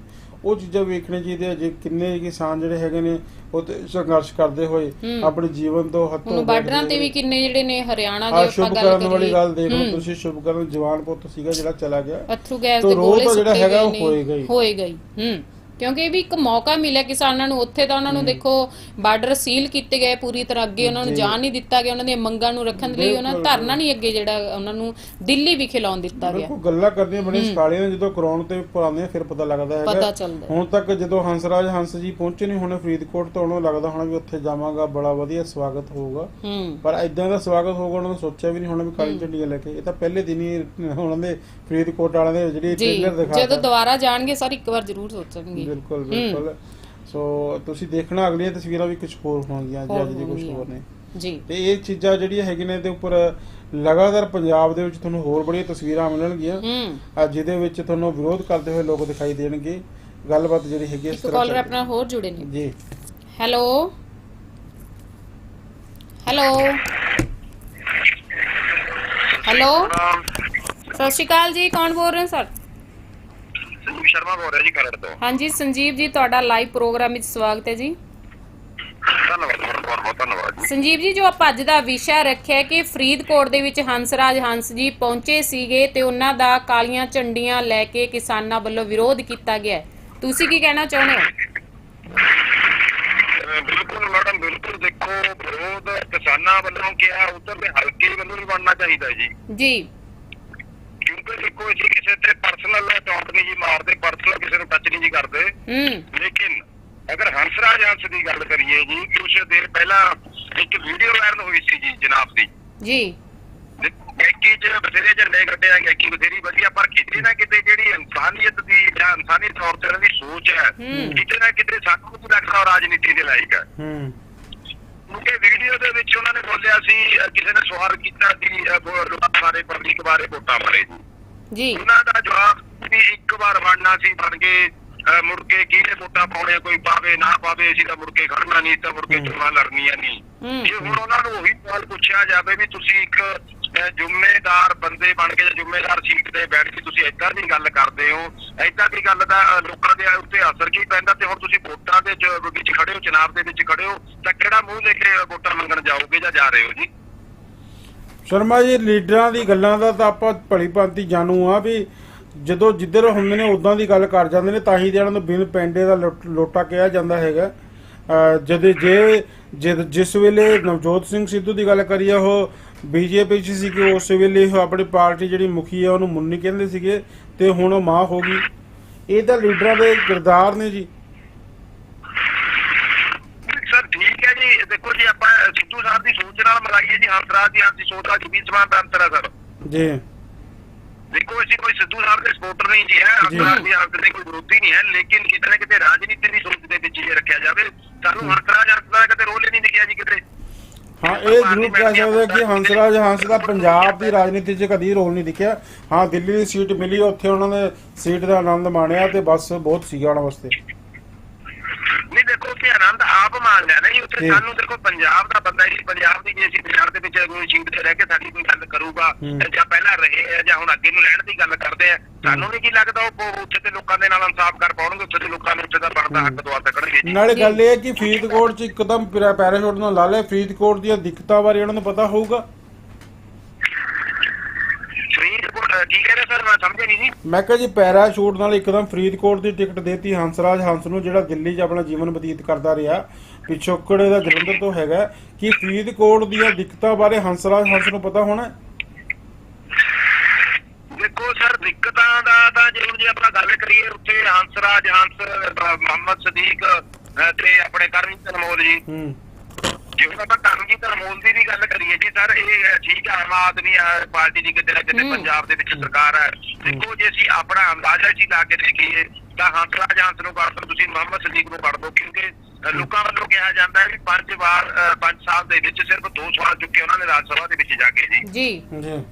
ਉਹ ਚੀਜ਼ਾਂ ਵੇਖਣੇ ਚਾਹੀਦੀਆਂ ਜੇ ਕਿੰਨੇ ਕਿਸਾਨ ਜਿਹੜੇ ਹੈਗੇ ਨੇ ਉਹ ਤੇ ਸੰਘਰਸ਼ ਕਰਦੇ ਹੋਏ ਆਪਣੇ ਜੀਵਨ ਤੋਂ ਹੱਥੋਂ ਬਾਰਡਰਾਂ ਤੇ ਵੀ ਕਿੰਨੇ ਜਿਹੜੇ ਨੇ ਹਰਿਆਣਾ ਦੇ ਆਪਾਂ ਗੱਲ ਕਰਨ ਵਾਲੀ ਗੱਲ ਦੇਖ ਲਓ ਤੁਸੀਂ ਸ਼ੁਭ ਕਰਨ ਜਵਾਨ ਪੁੱਤ ਸੀਗਾ ਜਿਹੜਾ ਚਲਾ ਗਿਆ। ਅਥਰੂ ਗੈਸ ਦੇ ਗੋਲੇ ਜਿਹੜਾ ਹੈਗਾ ਗਏ ਉਹ ਨੇ। ਹੋਏਗਾ ਹੀ। ਹੋਏਗਾ ਹੀ ਹੂੰ। ਕਿਉਂਕਿ ਇਹ ਵੀ ਇੱਕ ਮੌਕਾ ਮਿਲਿਆ ਕਿਸਾਨਾਂ ਨੂੰ। ਉੱਥੇ ਤਾਂ ਉਹਨਾਂ ਨੂੰ ਦੇਖੋ ਬਾਰਡਰ ਸੀਲ ਕੀਤੇ ਗਏ ਪੂਰੀ ਤਰ੍ਹਾਂ। ਅੱਗੇ ਉਹਨਾਂ ਨੂੰ ਜਾਣ ਨਹੀਂ ਦਿੱਤਾ ਗਿਆ ਉਹਨਾਂ ਦੀਆਂ ਮੰਗਾਂ ਨੂੰ ਰੱਖਣ ਲਈ ਉਹਨਾਂ ਧਰਨਾ ਨਹੀਂ ਅੱਗੇ ਜਿਹੜਾ ਉਹਨਾਂ ਨੂੰ ਦਿੱਲੀ ਵਿਖੇ ਲਾਉਣ ਦਿੱਤਾ ਗਿਆ। ਬਿਲਕੁਲ ਗੱਲਾਂ ਕਰਦੀਆਂ ਬੜੀਆਂ ਸਕਾਲੀਆਂ ਨੇ। ਜਦੋਂ ਕਰਾਉਣ ਤੇ ਆ ਫਿਰ ਪਤਾ ਲੱਗਦਾ ਹੈਗਾ। ਚੱਲਦਾ। ਹੁਣ ਤੱਕ ਜਦੋਂ ਹੰਸਰਾਜ ਹੰਸ ਜੀ ਪਹੁੰਚੇ ਨਹੀਂ ਹੋਣੇ ਫਰੀਦਕੋਟ ਤੋਂ ਉਹਨਾਂ ਨੂੰ ਲੱਗਦਾ ਹੋਣਾ ਵੀ ਉੱਥੇ ਜਾਵਾਂਗਾ ਬੜਾ ਵਧੀਆ ਸਵਾਗਤ ਹੋਊਗਾ। ਹੂੰ। ਪਰ ਇਦਾਂ ਦਾ ਸਵਾਗਤ ਹੋਊਗਾ ਉਹਨਾਂ ਨੇ ਸੋਚਿਆ ਵੀ ਨਹੀਂ ਹੋਣਾ ਵੀ ਕਾਲੀ ਝੰਡੀਆਂ ਲੈ ਕੇ। ਇਹ ਤਾਂ ਪਹਿਲੇ ਦਿਨ ਹੀ ਉਹਨਾਂ ਦੇ ਫਰੀਦਕੋਟ ਵਾਲਿਆਂ ਦੇ ਜਿਹੜੀ ਜੀ। ਟ੍ਰੇਲਰ ਦਿਖਾ ਜਦੋਂ ਦੁਬਾਰਾ ਜਾਣਗੇ ਸਰ ਇੱਕ ਵਾਰ ਜ਼ਰੂਰ ਸੋਚਣਗੇ। ਬਿਲਕੁਲ ਬਿਲਕੁਲ। ਸੋ ਤੁਸੀਂ ਦੇਖਣਾ ਅਗਲੀਆਂ ਤਸਵੀਰਾਂ ਵੀ ਕੁਝ ਹੋਰ ਹੋਣਗੀਆਂ ਅੱਜ ਦੀ ਕੁਝ। ਹੋਰ ਨੇ ਜੀ। ਤੇ ਇਹ ਚੀਜ਼ਾਂ ਜਿਹੜੀਆਂ ਹੈਗੀਆਂ ਨੇ ਇਹਦੇ ਉੱਪਰ ਲਗਾਤਾਰ ਪੰਜਾਬ ਦੇ ਵਿੱਚ ਤੁਹਾਨੂੰ ਹੋਰ ਬੜੀਆਂ ਤਸਵੀਰਾਂ ਮਿਲਣਗੀਆਂ। ਆ ਜਿਹਦੇ ਵਿੱਚ ਤੁਹਾਨੂੰ ਵਿਰੋਧ ਕਰਦੇ ਹੋਏ ਲੋਕ ਦਿਖਾਈ ਦੇਣਗੇ। ਗੱਲਬਾਤ ਜਿਹੜੀ ਹੈਗੀ ਇਸ ਤਰ੍ਹਾਂ ਕਾਲਰ ਆਪਣਾ ਹੋਰ ਜੁੜੇ ਨੇ। ਜੀ। ਹੈਲੋ। ਹੈਲੋ। ਹੈਲੋ। ਸਤਿ ਸ਼੍ਰੀ ਅਕਾਲ ਜੀ ਕੌਣ ਬੋਲ ਰਹੇ ਹੋ ਸਰ? ਸੰਜੀਵ ਸ਼ਰਮਾ ਬੋਲ ਰਿਹਾ ਜੀ ਖਰੜ ਤੋਂ। ਹਾਂਜੀ ਸੰਜੀਵ ਜੀ ਤੁਹਾਡਾ ਲਾਈਵ ਪ੍ਰੋਗਰਾਮ ਵਿੱਚ ਸਵਾਗਤ ਹੈ ਜੀ। ਧੰਨਵਾਦ ਬਹੁਤ ਬਹੁਤ ਧੰਨਵਾਦ ਜੀ। ਸੰਜੀਵ ਜੀ ਜੋ ਆਪਾਂ ਅੱਜ ਦਾ ਵਿਸ਼ਾ ਰੱਖਿਆ ਕਿ ਫਰੀਦਕੋਟ ਦੇ ਵਿੱਚ ਹੰਸਰਾਜ ਹੰਸ ਜੀ ਪਹੁੰਚੇ ਸੀਗੇ ਤੇ ਉਹਨਾਂ ਦਾ ਕਾਲੀਆਂ ਝੰਡੀਆਂ ਲੈ ਕੇ ਕਿਸਾਨਾਂ ਵੱਲੋਂ ਵਿਰੋਧ ਕੀਤਾ ਗਿਆ ਹੈ। ਤੁਸੀਂ ਕੀ ਕਹਿਣਾ ਚਾਹੁੰਦੇ ਹੋ? ਅਹ ਬਿਲਕੁਲ ਮੈਡਮ ਬਿਲਕੁਲ ਦੇਖੋ ਵਿਰੋਧ ਕਿਸਾਨਾਂ ਵੱਲੋਂ ਕਿਹਾ ਉਧਰ ਦੇ ਹਲਕੇ ਵੱਲੋਂ ਵੀ ਬਣਨਾ ਚਾਹੀਦਾ ਜੀ। ਜੀ। ਕਿਉਂਕਿ ਦੇਖੋ ਅਸੀਂ ਕਿਸੇ ਤੇ ਪਰਸਨਲ ਟੌਕ ਨਹੀਂ ਜੀ ਮਾਰਦੇ ਪਰਸਨਲ ਕਿਸੇ ਨੂੰ ਟੱਚ ਨਹੀਂ ਜੀ ਕਰਦੇ। ਹੂੰ। ਲੇਕਿਨ ਅਗਰ ਹੰਸਰਾਜ ਹੰਸ ਦੀ ਗੱਲ ਕਰੀਏ ਜੀ ਕੁਝ ਦੇਰ ਪਹਿਲਾਂ ਇੱਕ ਵੀਡੀਓ ਵਾਇਰਲ ਹੋਈ ਸੀ ਜੀ ਜਨਾਬ ਦੀ। ਜੀ। ਗਾਇਕੀ ਚ ਬਥੇਰੇ ਝੰਡੇ ਕੱਢੇ ਆ ਗਾਇਕੀ ਬਥੇਰੀ ਵਧੀਆ ਪਰ ਕਿਤੇ ਨਾ ਕਿਤੇ ਜਿਹੜੀ ਇਨਸਾਨੀਅਤ ਦੀ ਜਾਂ ਇਨਸਾਨੀ ਤੌਰ ਤੇ ਉਹਨਾਂ ਦੀ ਸੋਚ ਹੈ। ਕਿਤੇ ਨਾ ਕਿਤੇ ਸਾਨੂੰ ਵੀ ਲੱਗਦਾ ਰਾਜਨੀਤੀ ਦੇ ਲਾਇਕ ਹੈ। ਹੂੰ। ਕਿਉਂਕਿ ਵੀਡੀਓ ਦੇ ਵਿੱਚ ਉਹਨਾਂ ਨੇ ਬੋਲਿਆ ਸੀ ਕਿਸੇ ਨੇ ਸਵਾਲ ਕੀਤਾ ਸੀ ਲੋਕਾਂ ਬਾਰੇ ਪਬਲਿਕ ਬਾਰੇ ਵੋਟਾਂ ਬਾਰੇ। ਜੀ। ਜੀ ਉਹਨਾਂ ਦਾ ਜਵਾਬ ਵੀ ਇੱਕ ਵਾਰ ਬਣਨਾ ਸੀ ਬਣ ਕੇ ਅਹ ਮੁੜ ਕੇ ਕਿਹਨੇ ਵੋਟਾਂ ਪਾਉਣੇ ਕੋਈ ਪਾਵੇ ਨਾ ਪਾਵੇ ਅਸੀਂ ਤਾਂ ਮੁੜ ਕੇ ਖੜਨਾ ਨਹੀਂ ਤਾਂ ਮੁੜ ਕੇ ਚੋਣਾਂ ਲੜਨੀਆਂ ਨਹੀਂ। ਜੇ ਹੁਣ ਉਹਨਾਂ ਨੂੰ ਉਹੀ ਸਵਾਲ ਪੁੱਛਿਆ ਜਾਵੇ ਵੀ ਤੁਸੀਂ ਇੱਕ ਜ਼ਿੰਮੇਦਾਰ ਬੰਦੇ ਬਣ ਕੇ ਜ਼ਿੰਮੇਦਾਰ ਸੀਟ ਤੇ ਬੈਠ ਕੇ ਤੁਸੀਂ ਏਦਾਂ ਦੀ ਗੱਲ ਕਰਦੇ ਹੋ, ਏਦਾਂ ਦੀ ਗੱਲ ਦਾ ਲੋਕਾਂ ਦੇ ਉੱਤੇ ਅਸਰ ਕੀ ਪੈਂਦਾ ਤੇ ਹੁਣ ਤੁਸੀਂ ਵੋਟਾਂ ਦੇ ਵਿੱਚ ਖੜੇ ਹੋ, ਚੁਣਾਵ ਦੇ ਵਿੱਚ ਖੜੇ ਹੋ, ਤਾਂ ਕਿਹੜਾ ਮੂੰਹ ਲੈ ਕੇ ਵੋਟਾਂ ਮੰਗਣ ਜਾਓਗੇ ਜਾਂ ਜਾ ਰਹੇ ਹੋ ਜੀ? ਸ਼ਰਮਾ ਜੀ, ਲੀਡਰਾਂ ਦੀ ਗੱਲਾਂ ਦਾ ਤਾਂ ਆਪਾਂ ਭਲੀ ਭਾਂਤੀ ਜਾਣੂ ਆ ਵੀ ਜਦੋਂ ਜਿੱਧਰ ਹੁੰਦੇ ਨੇ ਉਦਾਂ ਦੀ ਗੱਲ ਕਰ ਜਾਂਦੇ ਨੇ, ਤਾਂ ਹੀ ਇਹਨਾਂ ਨੂੰ ਬਿਨ ਪੈਂਡੇ ਦਾ ਲੋਟਾ ਕਿਹਾ ਜਾਂਦਾ ਹੈਗਾ। ਜਦ ਜੇ ਜਿਸ ਵੇਲੇ ਨਵਜੋਤ ਸਿੰਘ ਸਿੱਧੂ ਦੀ ਗੱਲ ਕਰੀਏ ਉਹ ਬੀਜੇਪੀ 'ਚ ਸੀ ਕਿ ਉਸ ਵੇਲੇ ਉਹ ਆਪਣੀ ਪਾਰਟੀ ਜਿਹੜੀ ਮੁਖੀ ਆ ਉਹਨੂੰ ਮੁੰਨੀ ਕਹਿੰਦੇ ਸੀਗੇ ਤੇ ਹੁਣ ਉਹ ਮਾਂ ਹੋ ਗਈ। ਇਹ ਤਾਂ ਲੀਡਰਾਂ ਦੇ ਕਿਰਦਾਰ ਨੇ ਜੀ। ਸਰ ਠੀਕ ਹੈ ਜੀ। ਦੇਖੋ ਜੀ ਆਪਾਂ ਸਿੱਧੂ ਸਾਹਿਬ ਦੀ ਸੋਚ ਨਾਲ ਮਿਲਾਈਏ ਜੀ ਹੰਸਰਾਜ ਦੀ ਆਪਦੀ ਸੋਚ ਦਾ ਵੀ ਸਮਾਨ ਦਾ ਅੰਤਰ ਹੈ ਸਰ। ਜੀ। ਦੇਖੋ ਅਸੀਂ ਕੋਈ ਸਿੱਧੂ ਸਾਹਿਬ ਦੇ ਸਪੋਰਟਰ ਨਹੀਂ ਜੀ ਹੈ। ਜੀ। ਹੰਸਰਾਜ ਦੀ ਹਾਲਤ ਦੇ ਕੋਈ ਵਿਰੋਧੀ ਨਹੀਂ ਹੈ ਲੇਕਿਨ ਕਿਤੇ ਨਾ ਕਿਤੇ ਰਾਜਨੀਤੀ ਦੀ ਸੋਚ ਦੇ ਵਿੱਚ ਜੇ ਰੱਖਿਆ ਜਾਵੇ ਸਾਨੂੰ ਹੰਸਰਾਜ ਹੰਸ ਦਾ ਕਦੇ ਰੋਲ ਹੀ ਨਹੀਂ ਦਿਖਿਆ ਜੀ ਕਿਤੇ। ਹਾਂ ਇਹ ਜ਼ਰੂਰ ਕਹਿ ਸਕਦੇ ਕਿ ਹੰਸਰਾਜ ਹੰਸ ਦਾ ਪੰਜਾਬ ਦੀ ਰਾਜਨੀਤੀ 'ਚ ਕਦੀ ਰੋਲ ਨਹੀਂ ਦਿਖਿਆ। ਹਾਂ ਦਿੱਲੀ ਦੀ ਸੀਟ ਮਿਲੀ ਉੱਥੇ ਉਹਨਾਂ ਨੇ ਸੀਟ ਦਾ ਆਨੰਦ ਮਾਣਿਆ ਤੇ ਬਸ ਬਹੁਤ ਸੀਗਾ ਉਹਨਾਂ ਵਾਸਤੇ। ਨਹੀਂ ਦੇਖੋ ਕਿ ਆਨੰਦ ਆਪ ਹੈ ਨਹੀਂ ਉੱਥੇ। ਸਾਨੂੰ ਦੇਖੋ ਪੰਜਾਬ ਦਾ ਬੰਦਾ ਹੀ ਪੰਜਾਬ ਦੀ ਜੇ ਅਸੀਂ ਪੰਜਾਬ ਦੇ ਵਿੱਚ ਸੀਟ ਤੇ ਰਹਿ ਕੇ ਸਾਡੀ ਕੋਈ ਗੱਲ ਕਰੂਗਾ ਜਾਂ ਪਹਿਲਾਂ ਰਹੇ ਆ ਜਾਂ ਹੁਣ ਅੱਗੇ ਨੂੰ ਰਹਿਣ ਦੀ ਗੱਲ ਕਰਦੇ ਆ ਸਾਨੂੰ ਨਹੀਂ ਕੀ ਲੱਗਦਾ ਉਹ ਉੱਥੇ ਦੇ ਲੋਕਾਂ ਦੇ ਨਾਲ ਇਨਸਾਫ ਕਰ ਪਾਉਣਗੇ ਉੱਥੇ ਦੇ ਲੋਕਾਂ ਨੂੰ ਉੱਥੇ ਦਾ ਬਣਦਾ ਹੱਕ ਦਵਾ ਸਕਣਗੇ ਨਾਲੇ ਗੱਲ ਇਹ ਕਿ ਫਰੀਦਕੋਟ 'ਚ ਇੱਕਦਮ ਪੈਰਾ- ਪੈਰਾਸ਼ੂਟ ਨਾਲ ਲਾ ਲਿਆ। ਫਰੀਦਕੋਟ ਦੀਆਂ ਦਿੱਕਤਾਂ ਬਾਰੇ ਉਹਨਾਂ ਨੂੰ ਪਤਾ ਹੋਊਗਾ ਫਰੀਦਕੋਟ ਅਹ, ਕੀ ਕਹਿ ਰਹੇ ਸਰ? ਮੈਂ ਸਮਝਿਆ ਨਹੀਂ ਜੀ। ਮੈਂ ਕਿਹਾ ਜੀ ਪੈਰਾਸ਼ੂਟ ਨਾਲ ਇੱਕਦਮ ਫਰੀਦਕੋਟ ਦੀ ਟਿਕਟ ਦੇਤੀ। ਹੰਸਰਾਜ ਹੰਸ ਨੂੰ ਜਿਹੜਾ ਦਿੱਲੀ 'ਚ ਆਪਣਾ ਜੀਵਨ ਬਤੀਤ ਕਰਦਾ ਰਿਹਾ ਪਿਛੋਕੜ ਦਾ ਜਲੰਧਰ ਤੋਂ ਹੈਗਾ। ਕਿ ਫਰੀਦਕੋਟ ਦੀਆਂ ਦਿੱਕਤਾਂ ਬਾਰੇ ਹੰਸਰਾਜ ਹੰਸ ਨੂੰ ਪਤਾ ਹੋਣਾ? ਦੇਖੋ ਸਰ ਦਿੱਕਤਾਂ ਦਾ ਤਾਂ ਜੇ ਹੁਣ ਜੇ ਆਪਾਂ ਗੱਲ ਕਰੀਏ ਉੱਥੇ ਹੰਸਰਾਜ ਹੰਸ ਮੁਹੰਮਦ ਸਦੀਕ ਤੇ ਆਪਣੇ ਕਰਮਜੀਤ ਅਨਮੋਲ ਜੀ। ਹੂੰ। ਜੇ ਹੁਣ ਆਪਾਂ ਕਰਮਜੀਤ ਅਨਮੋਲ ਦੀ ਵੀ ਗੱਲ ਕਰੀਏ ਜੀ ਸਰ ਇਹ ਠੀਕ ਹੈ ਆਮ ਆਦਮੀ ਪਾਰਟੀ ਦੀ ਕਿਤੇ ਨਾ ਕਿਤੇ। ਪੰਜਾਬ ਦੇ ਵਿੱਚ ਸਰਕਾਰ ਹੈ। ਦੇਖੋ ਜੇ ਅਸੀਂ ਆਪਣਾ ਅੰਦਾਜ਼ਾ ਜੀ ਲਾ ਕੇ ਦੇਖੀਏ ਤਾਂ ਹੰਸਰਾਜ ਹੰਸ ਨੂੰ ਦੋ ਤੁਸੀਂ ਮੁਹੰਮਦ ਸਦੀਕ ਨੂੰ ਕੱਢ ਦੋ ਕਿਉਂਕਿ ਲੋਕਾਂ ਵੱਲੋਂ ਕਿਹਾ ਜਾਂਦਾ ਹੈ ਵੀ ਪੰਜ ਵਾਰ ਪੰਜ ਸਾਲ ਦੇ ਵਿੱਚ ਸਿਰਫ ਦੋ ਸਵਾਲ ਚੁੱਕੇ ਉਹਨਾਂ ਨੇ ਰਾਜ ਸਭਾ ਦੇ ਵਿੱਚ ਜਾ ਕੇ ਜੀ। ਜੀ। ਜੀ।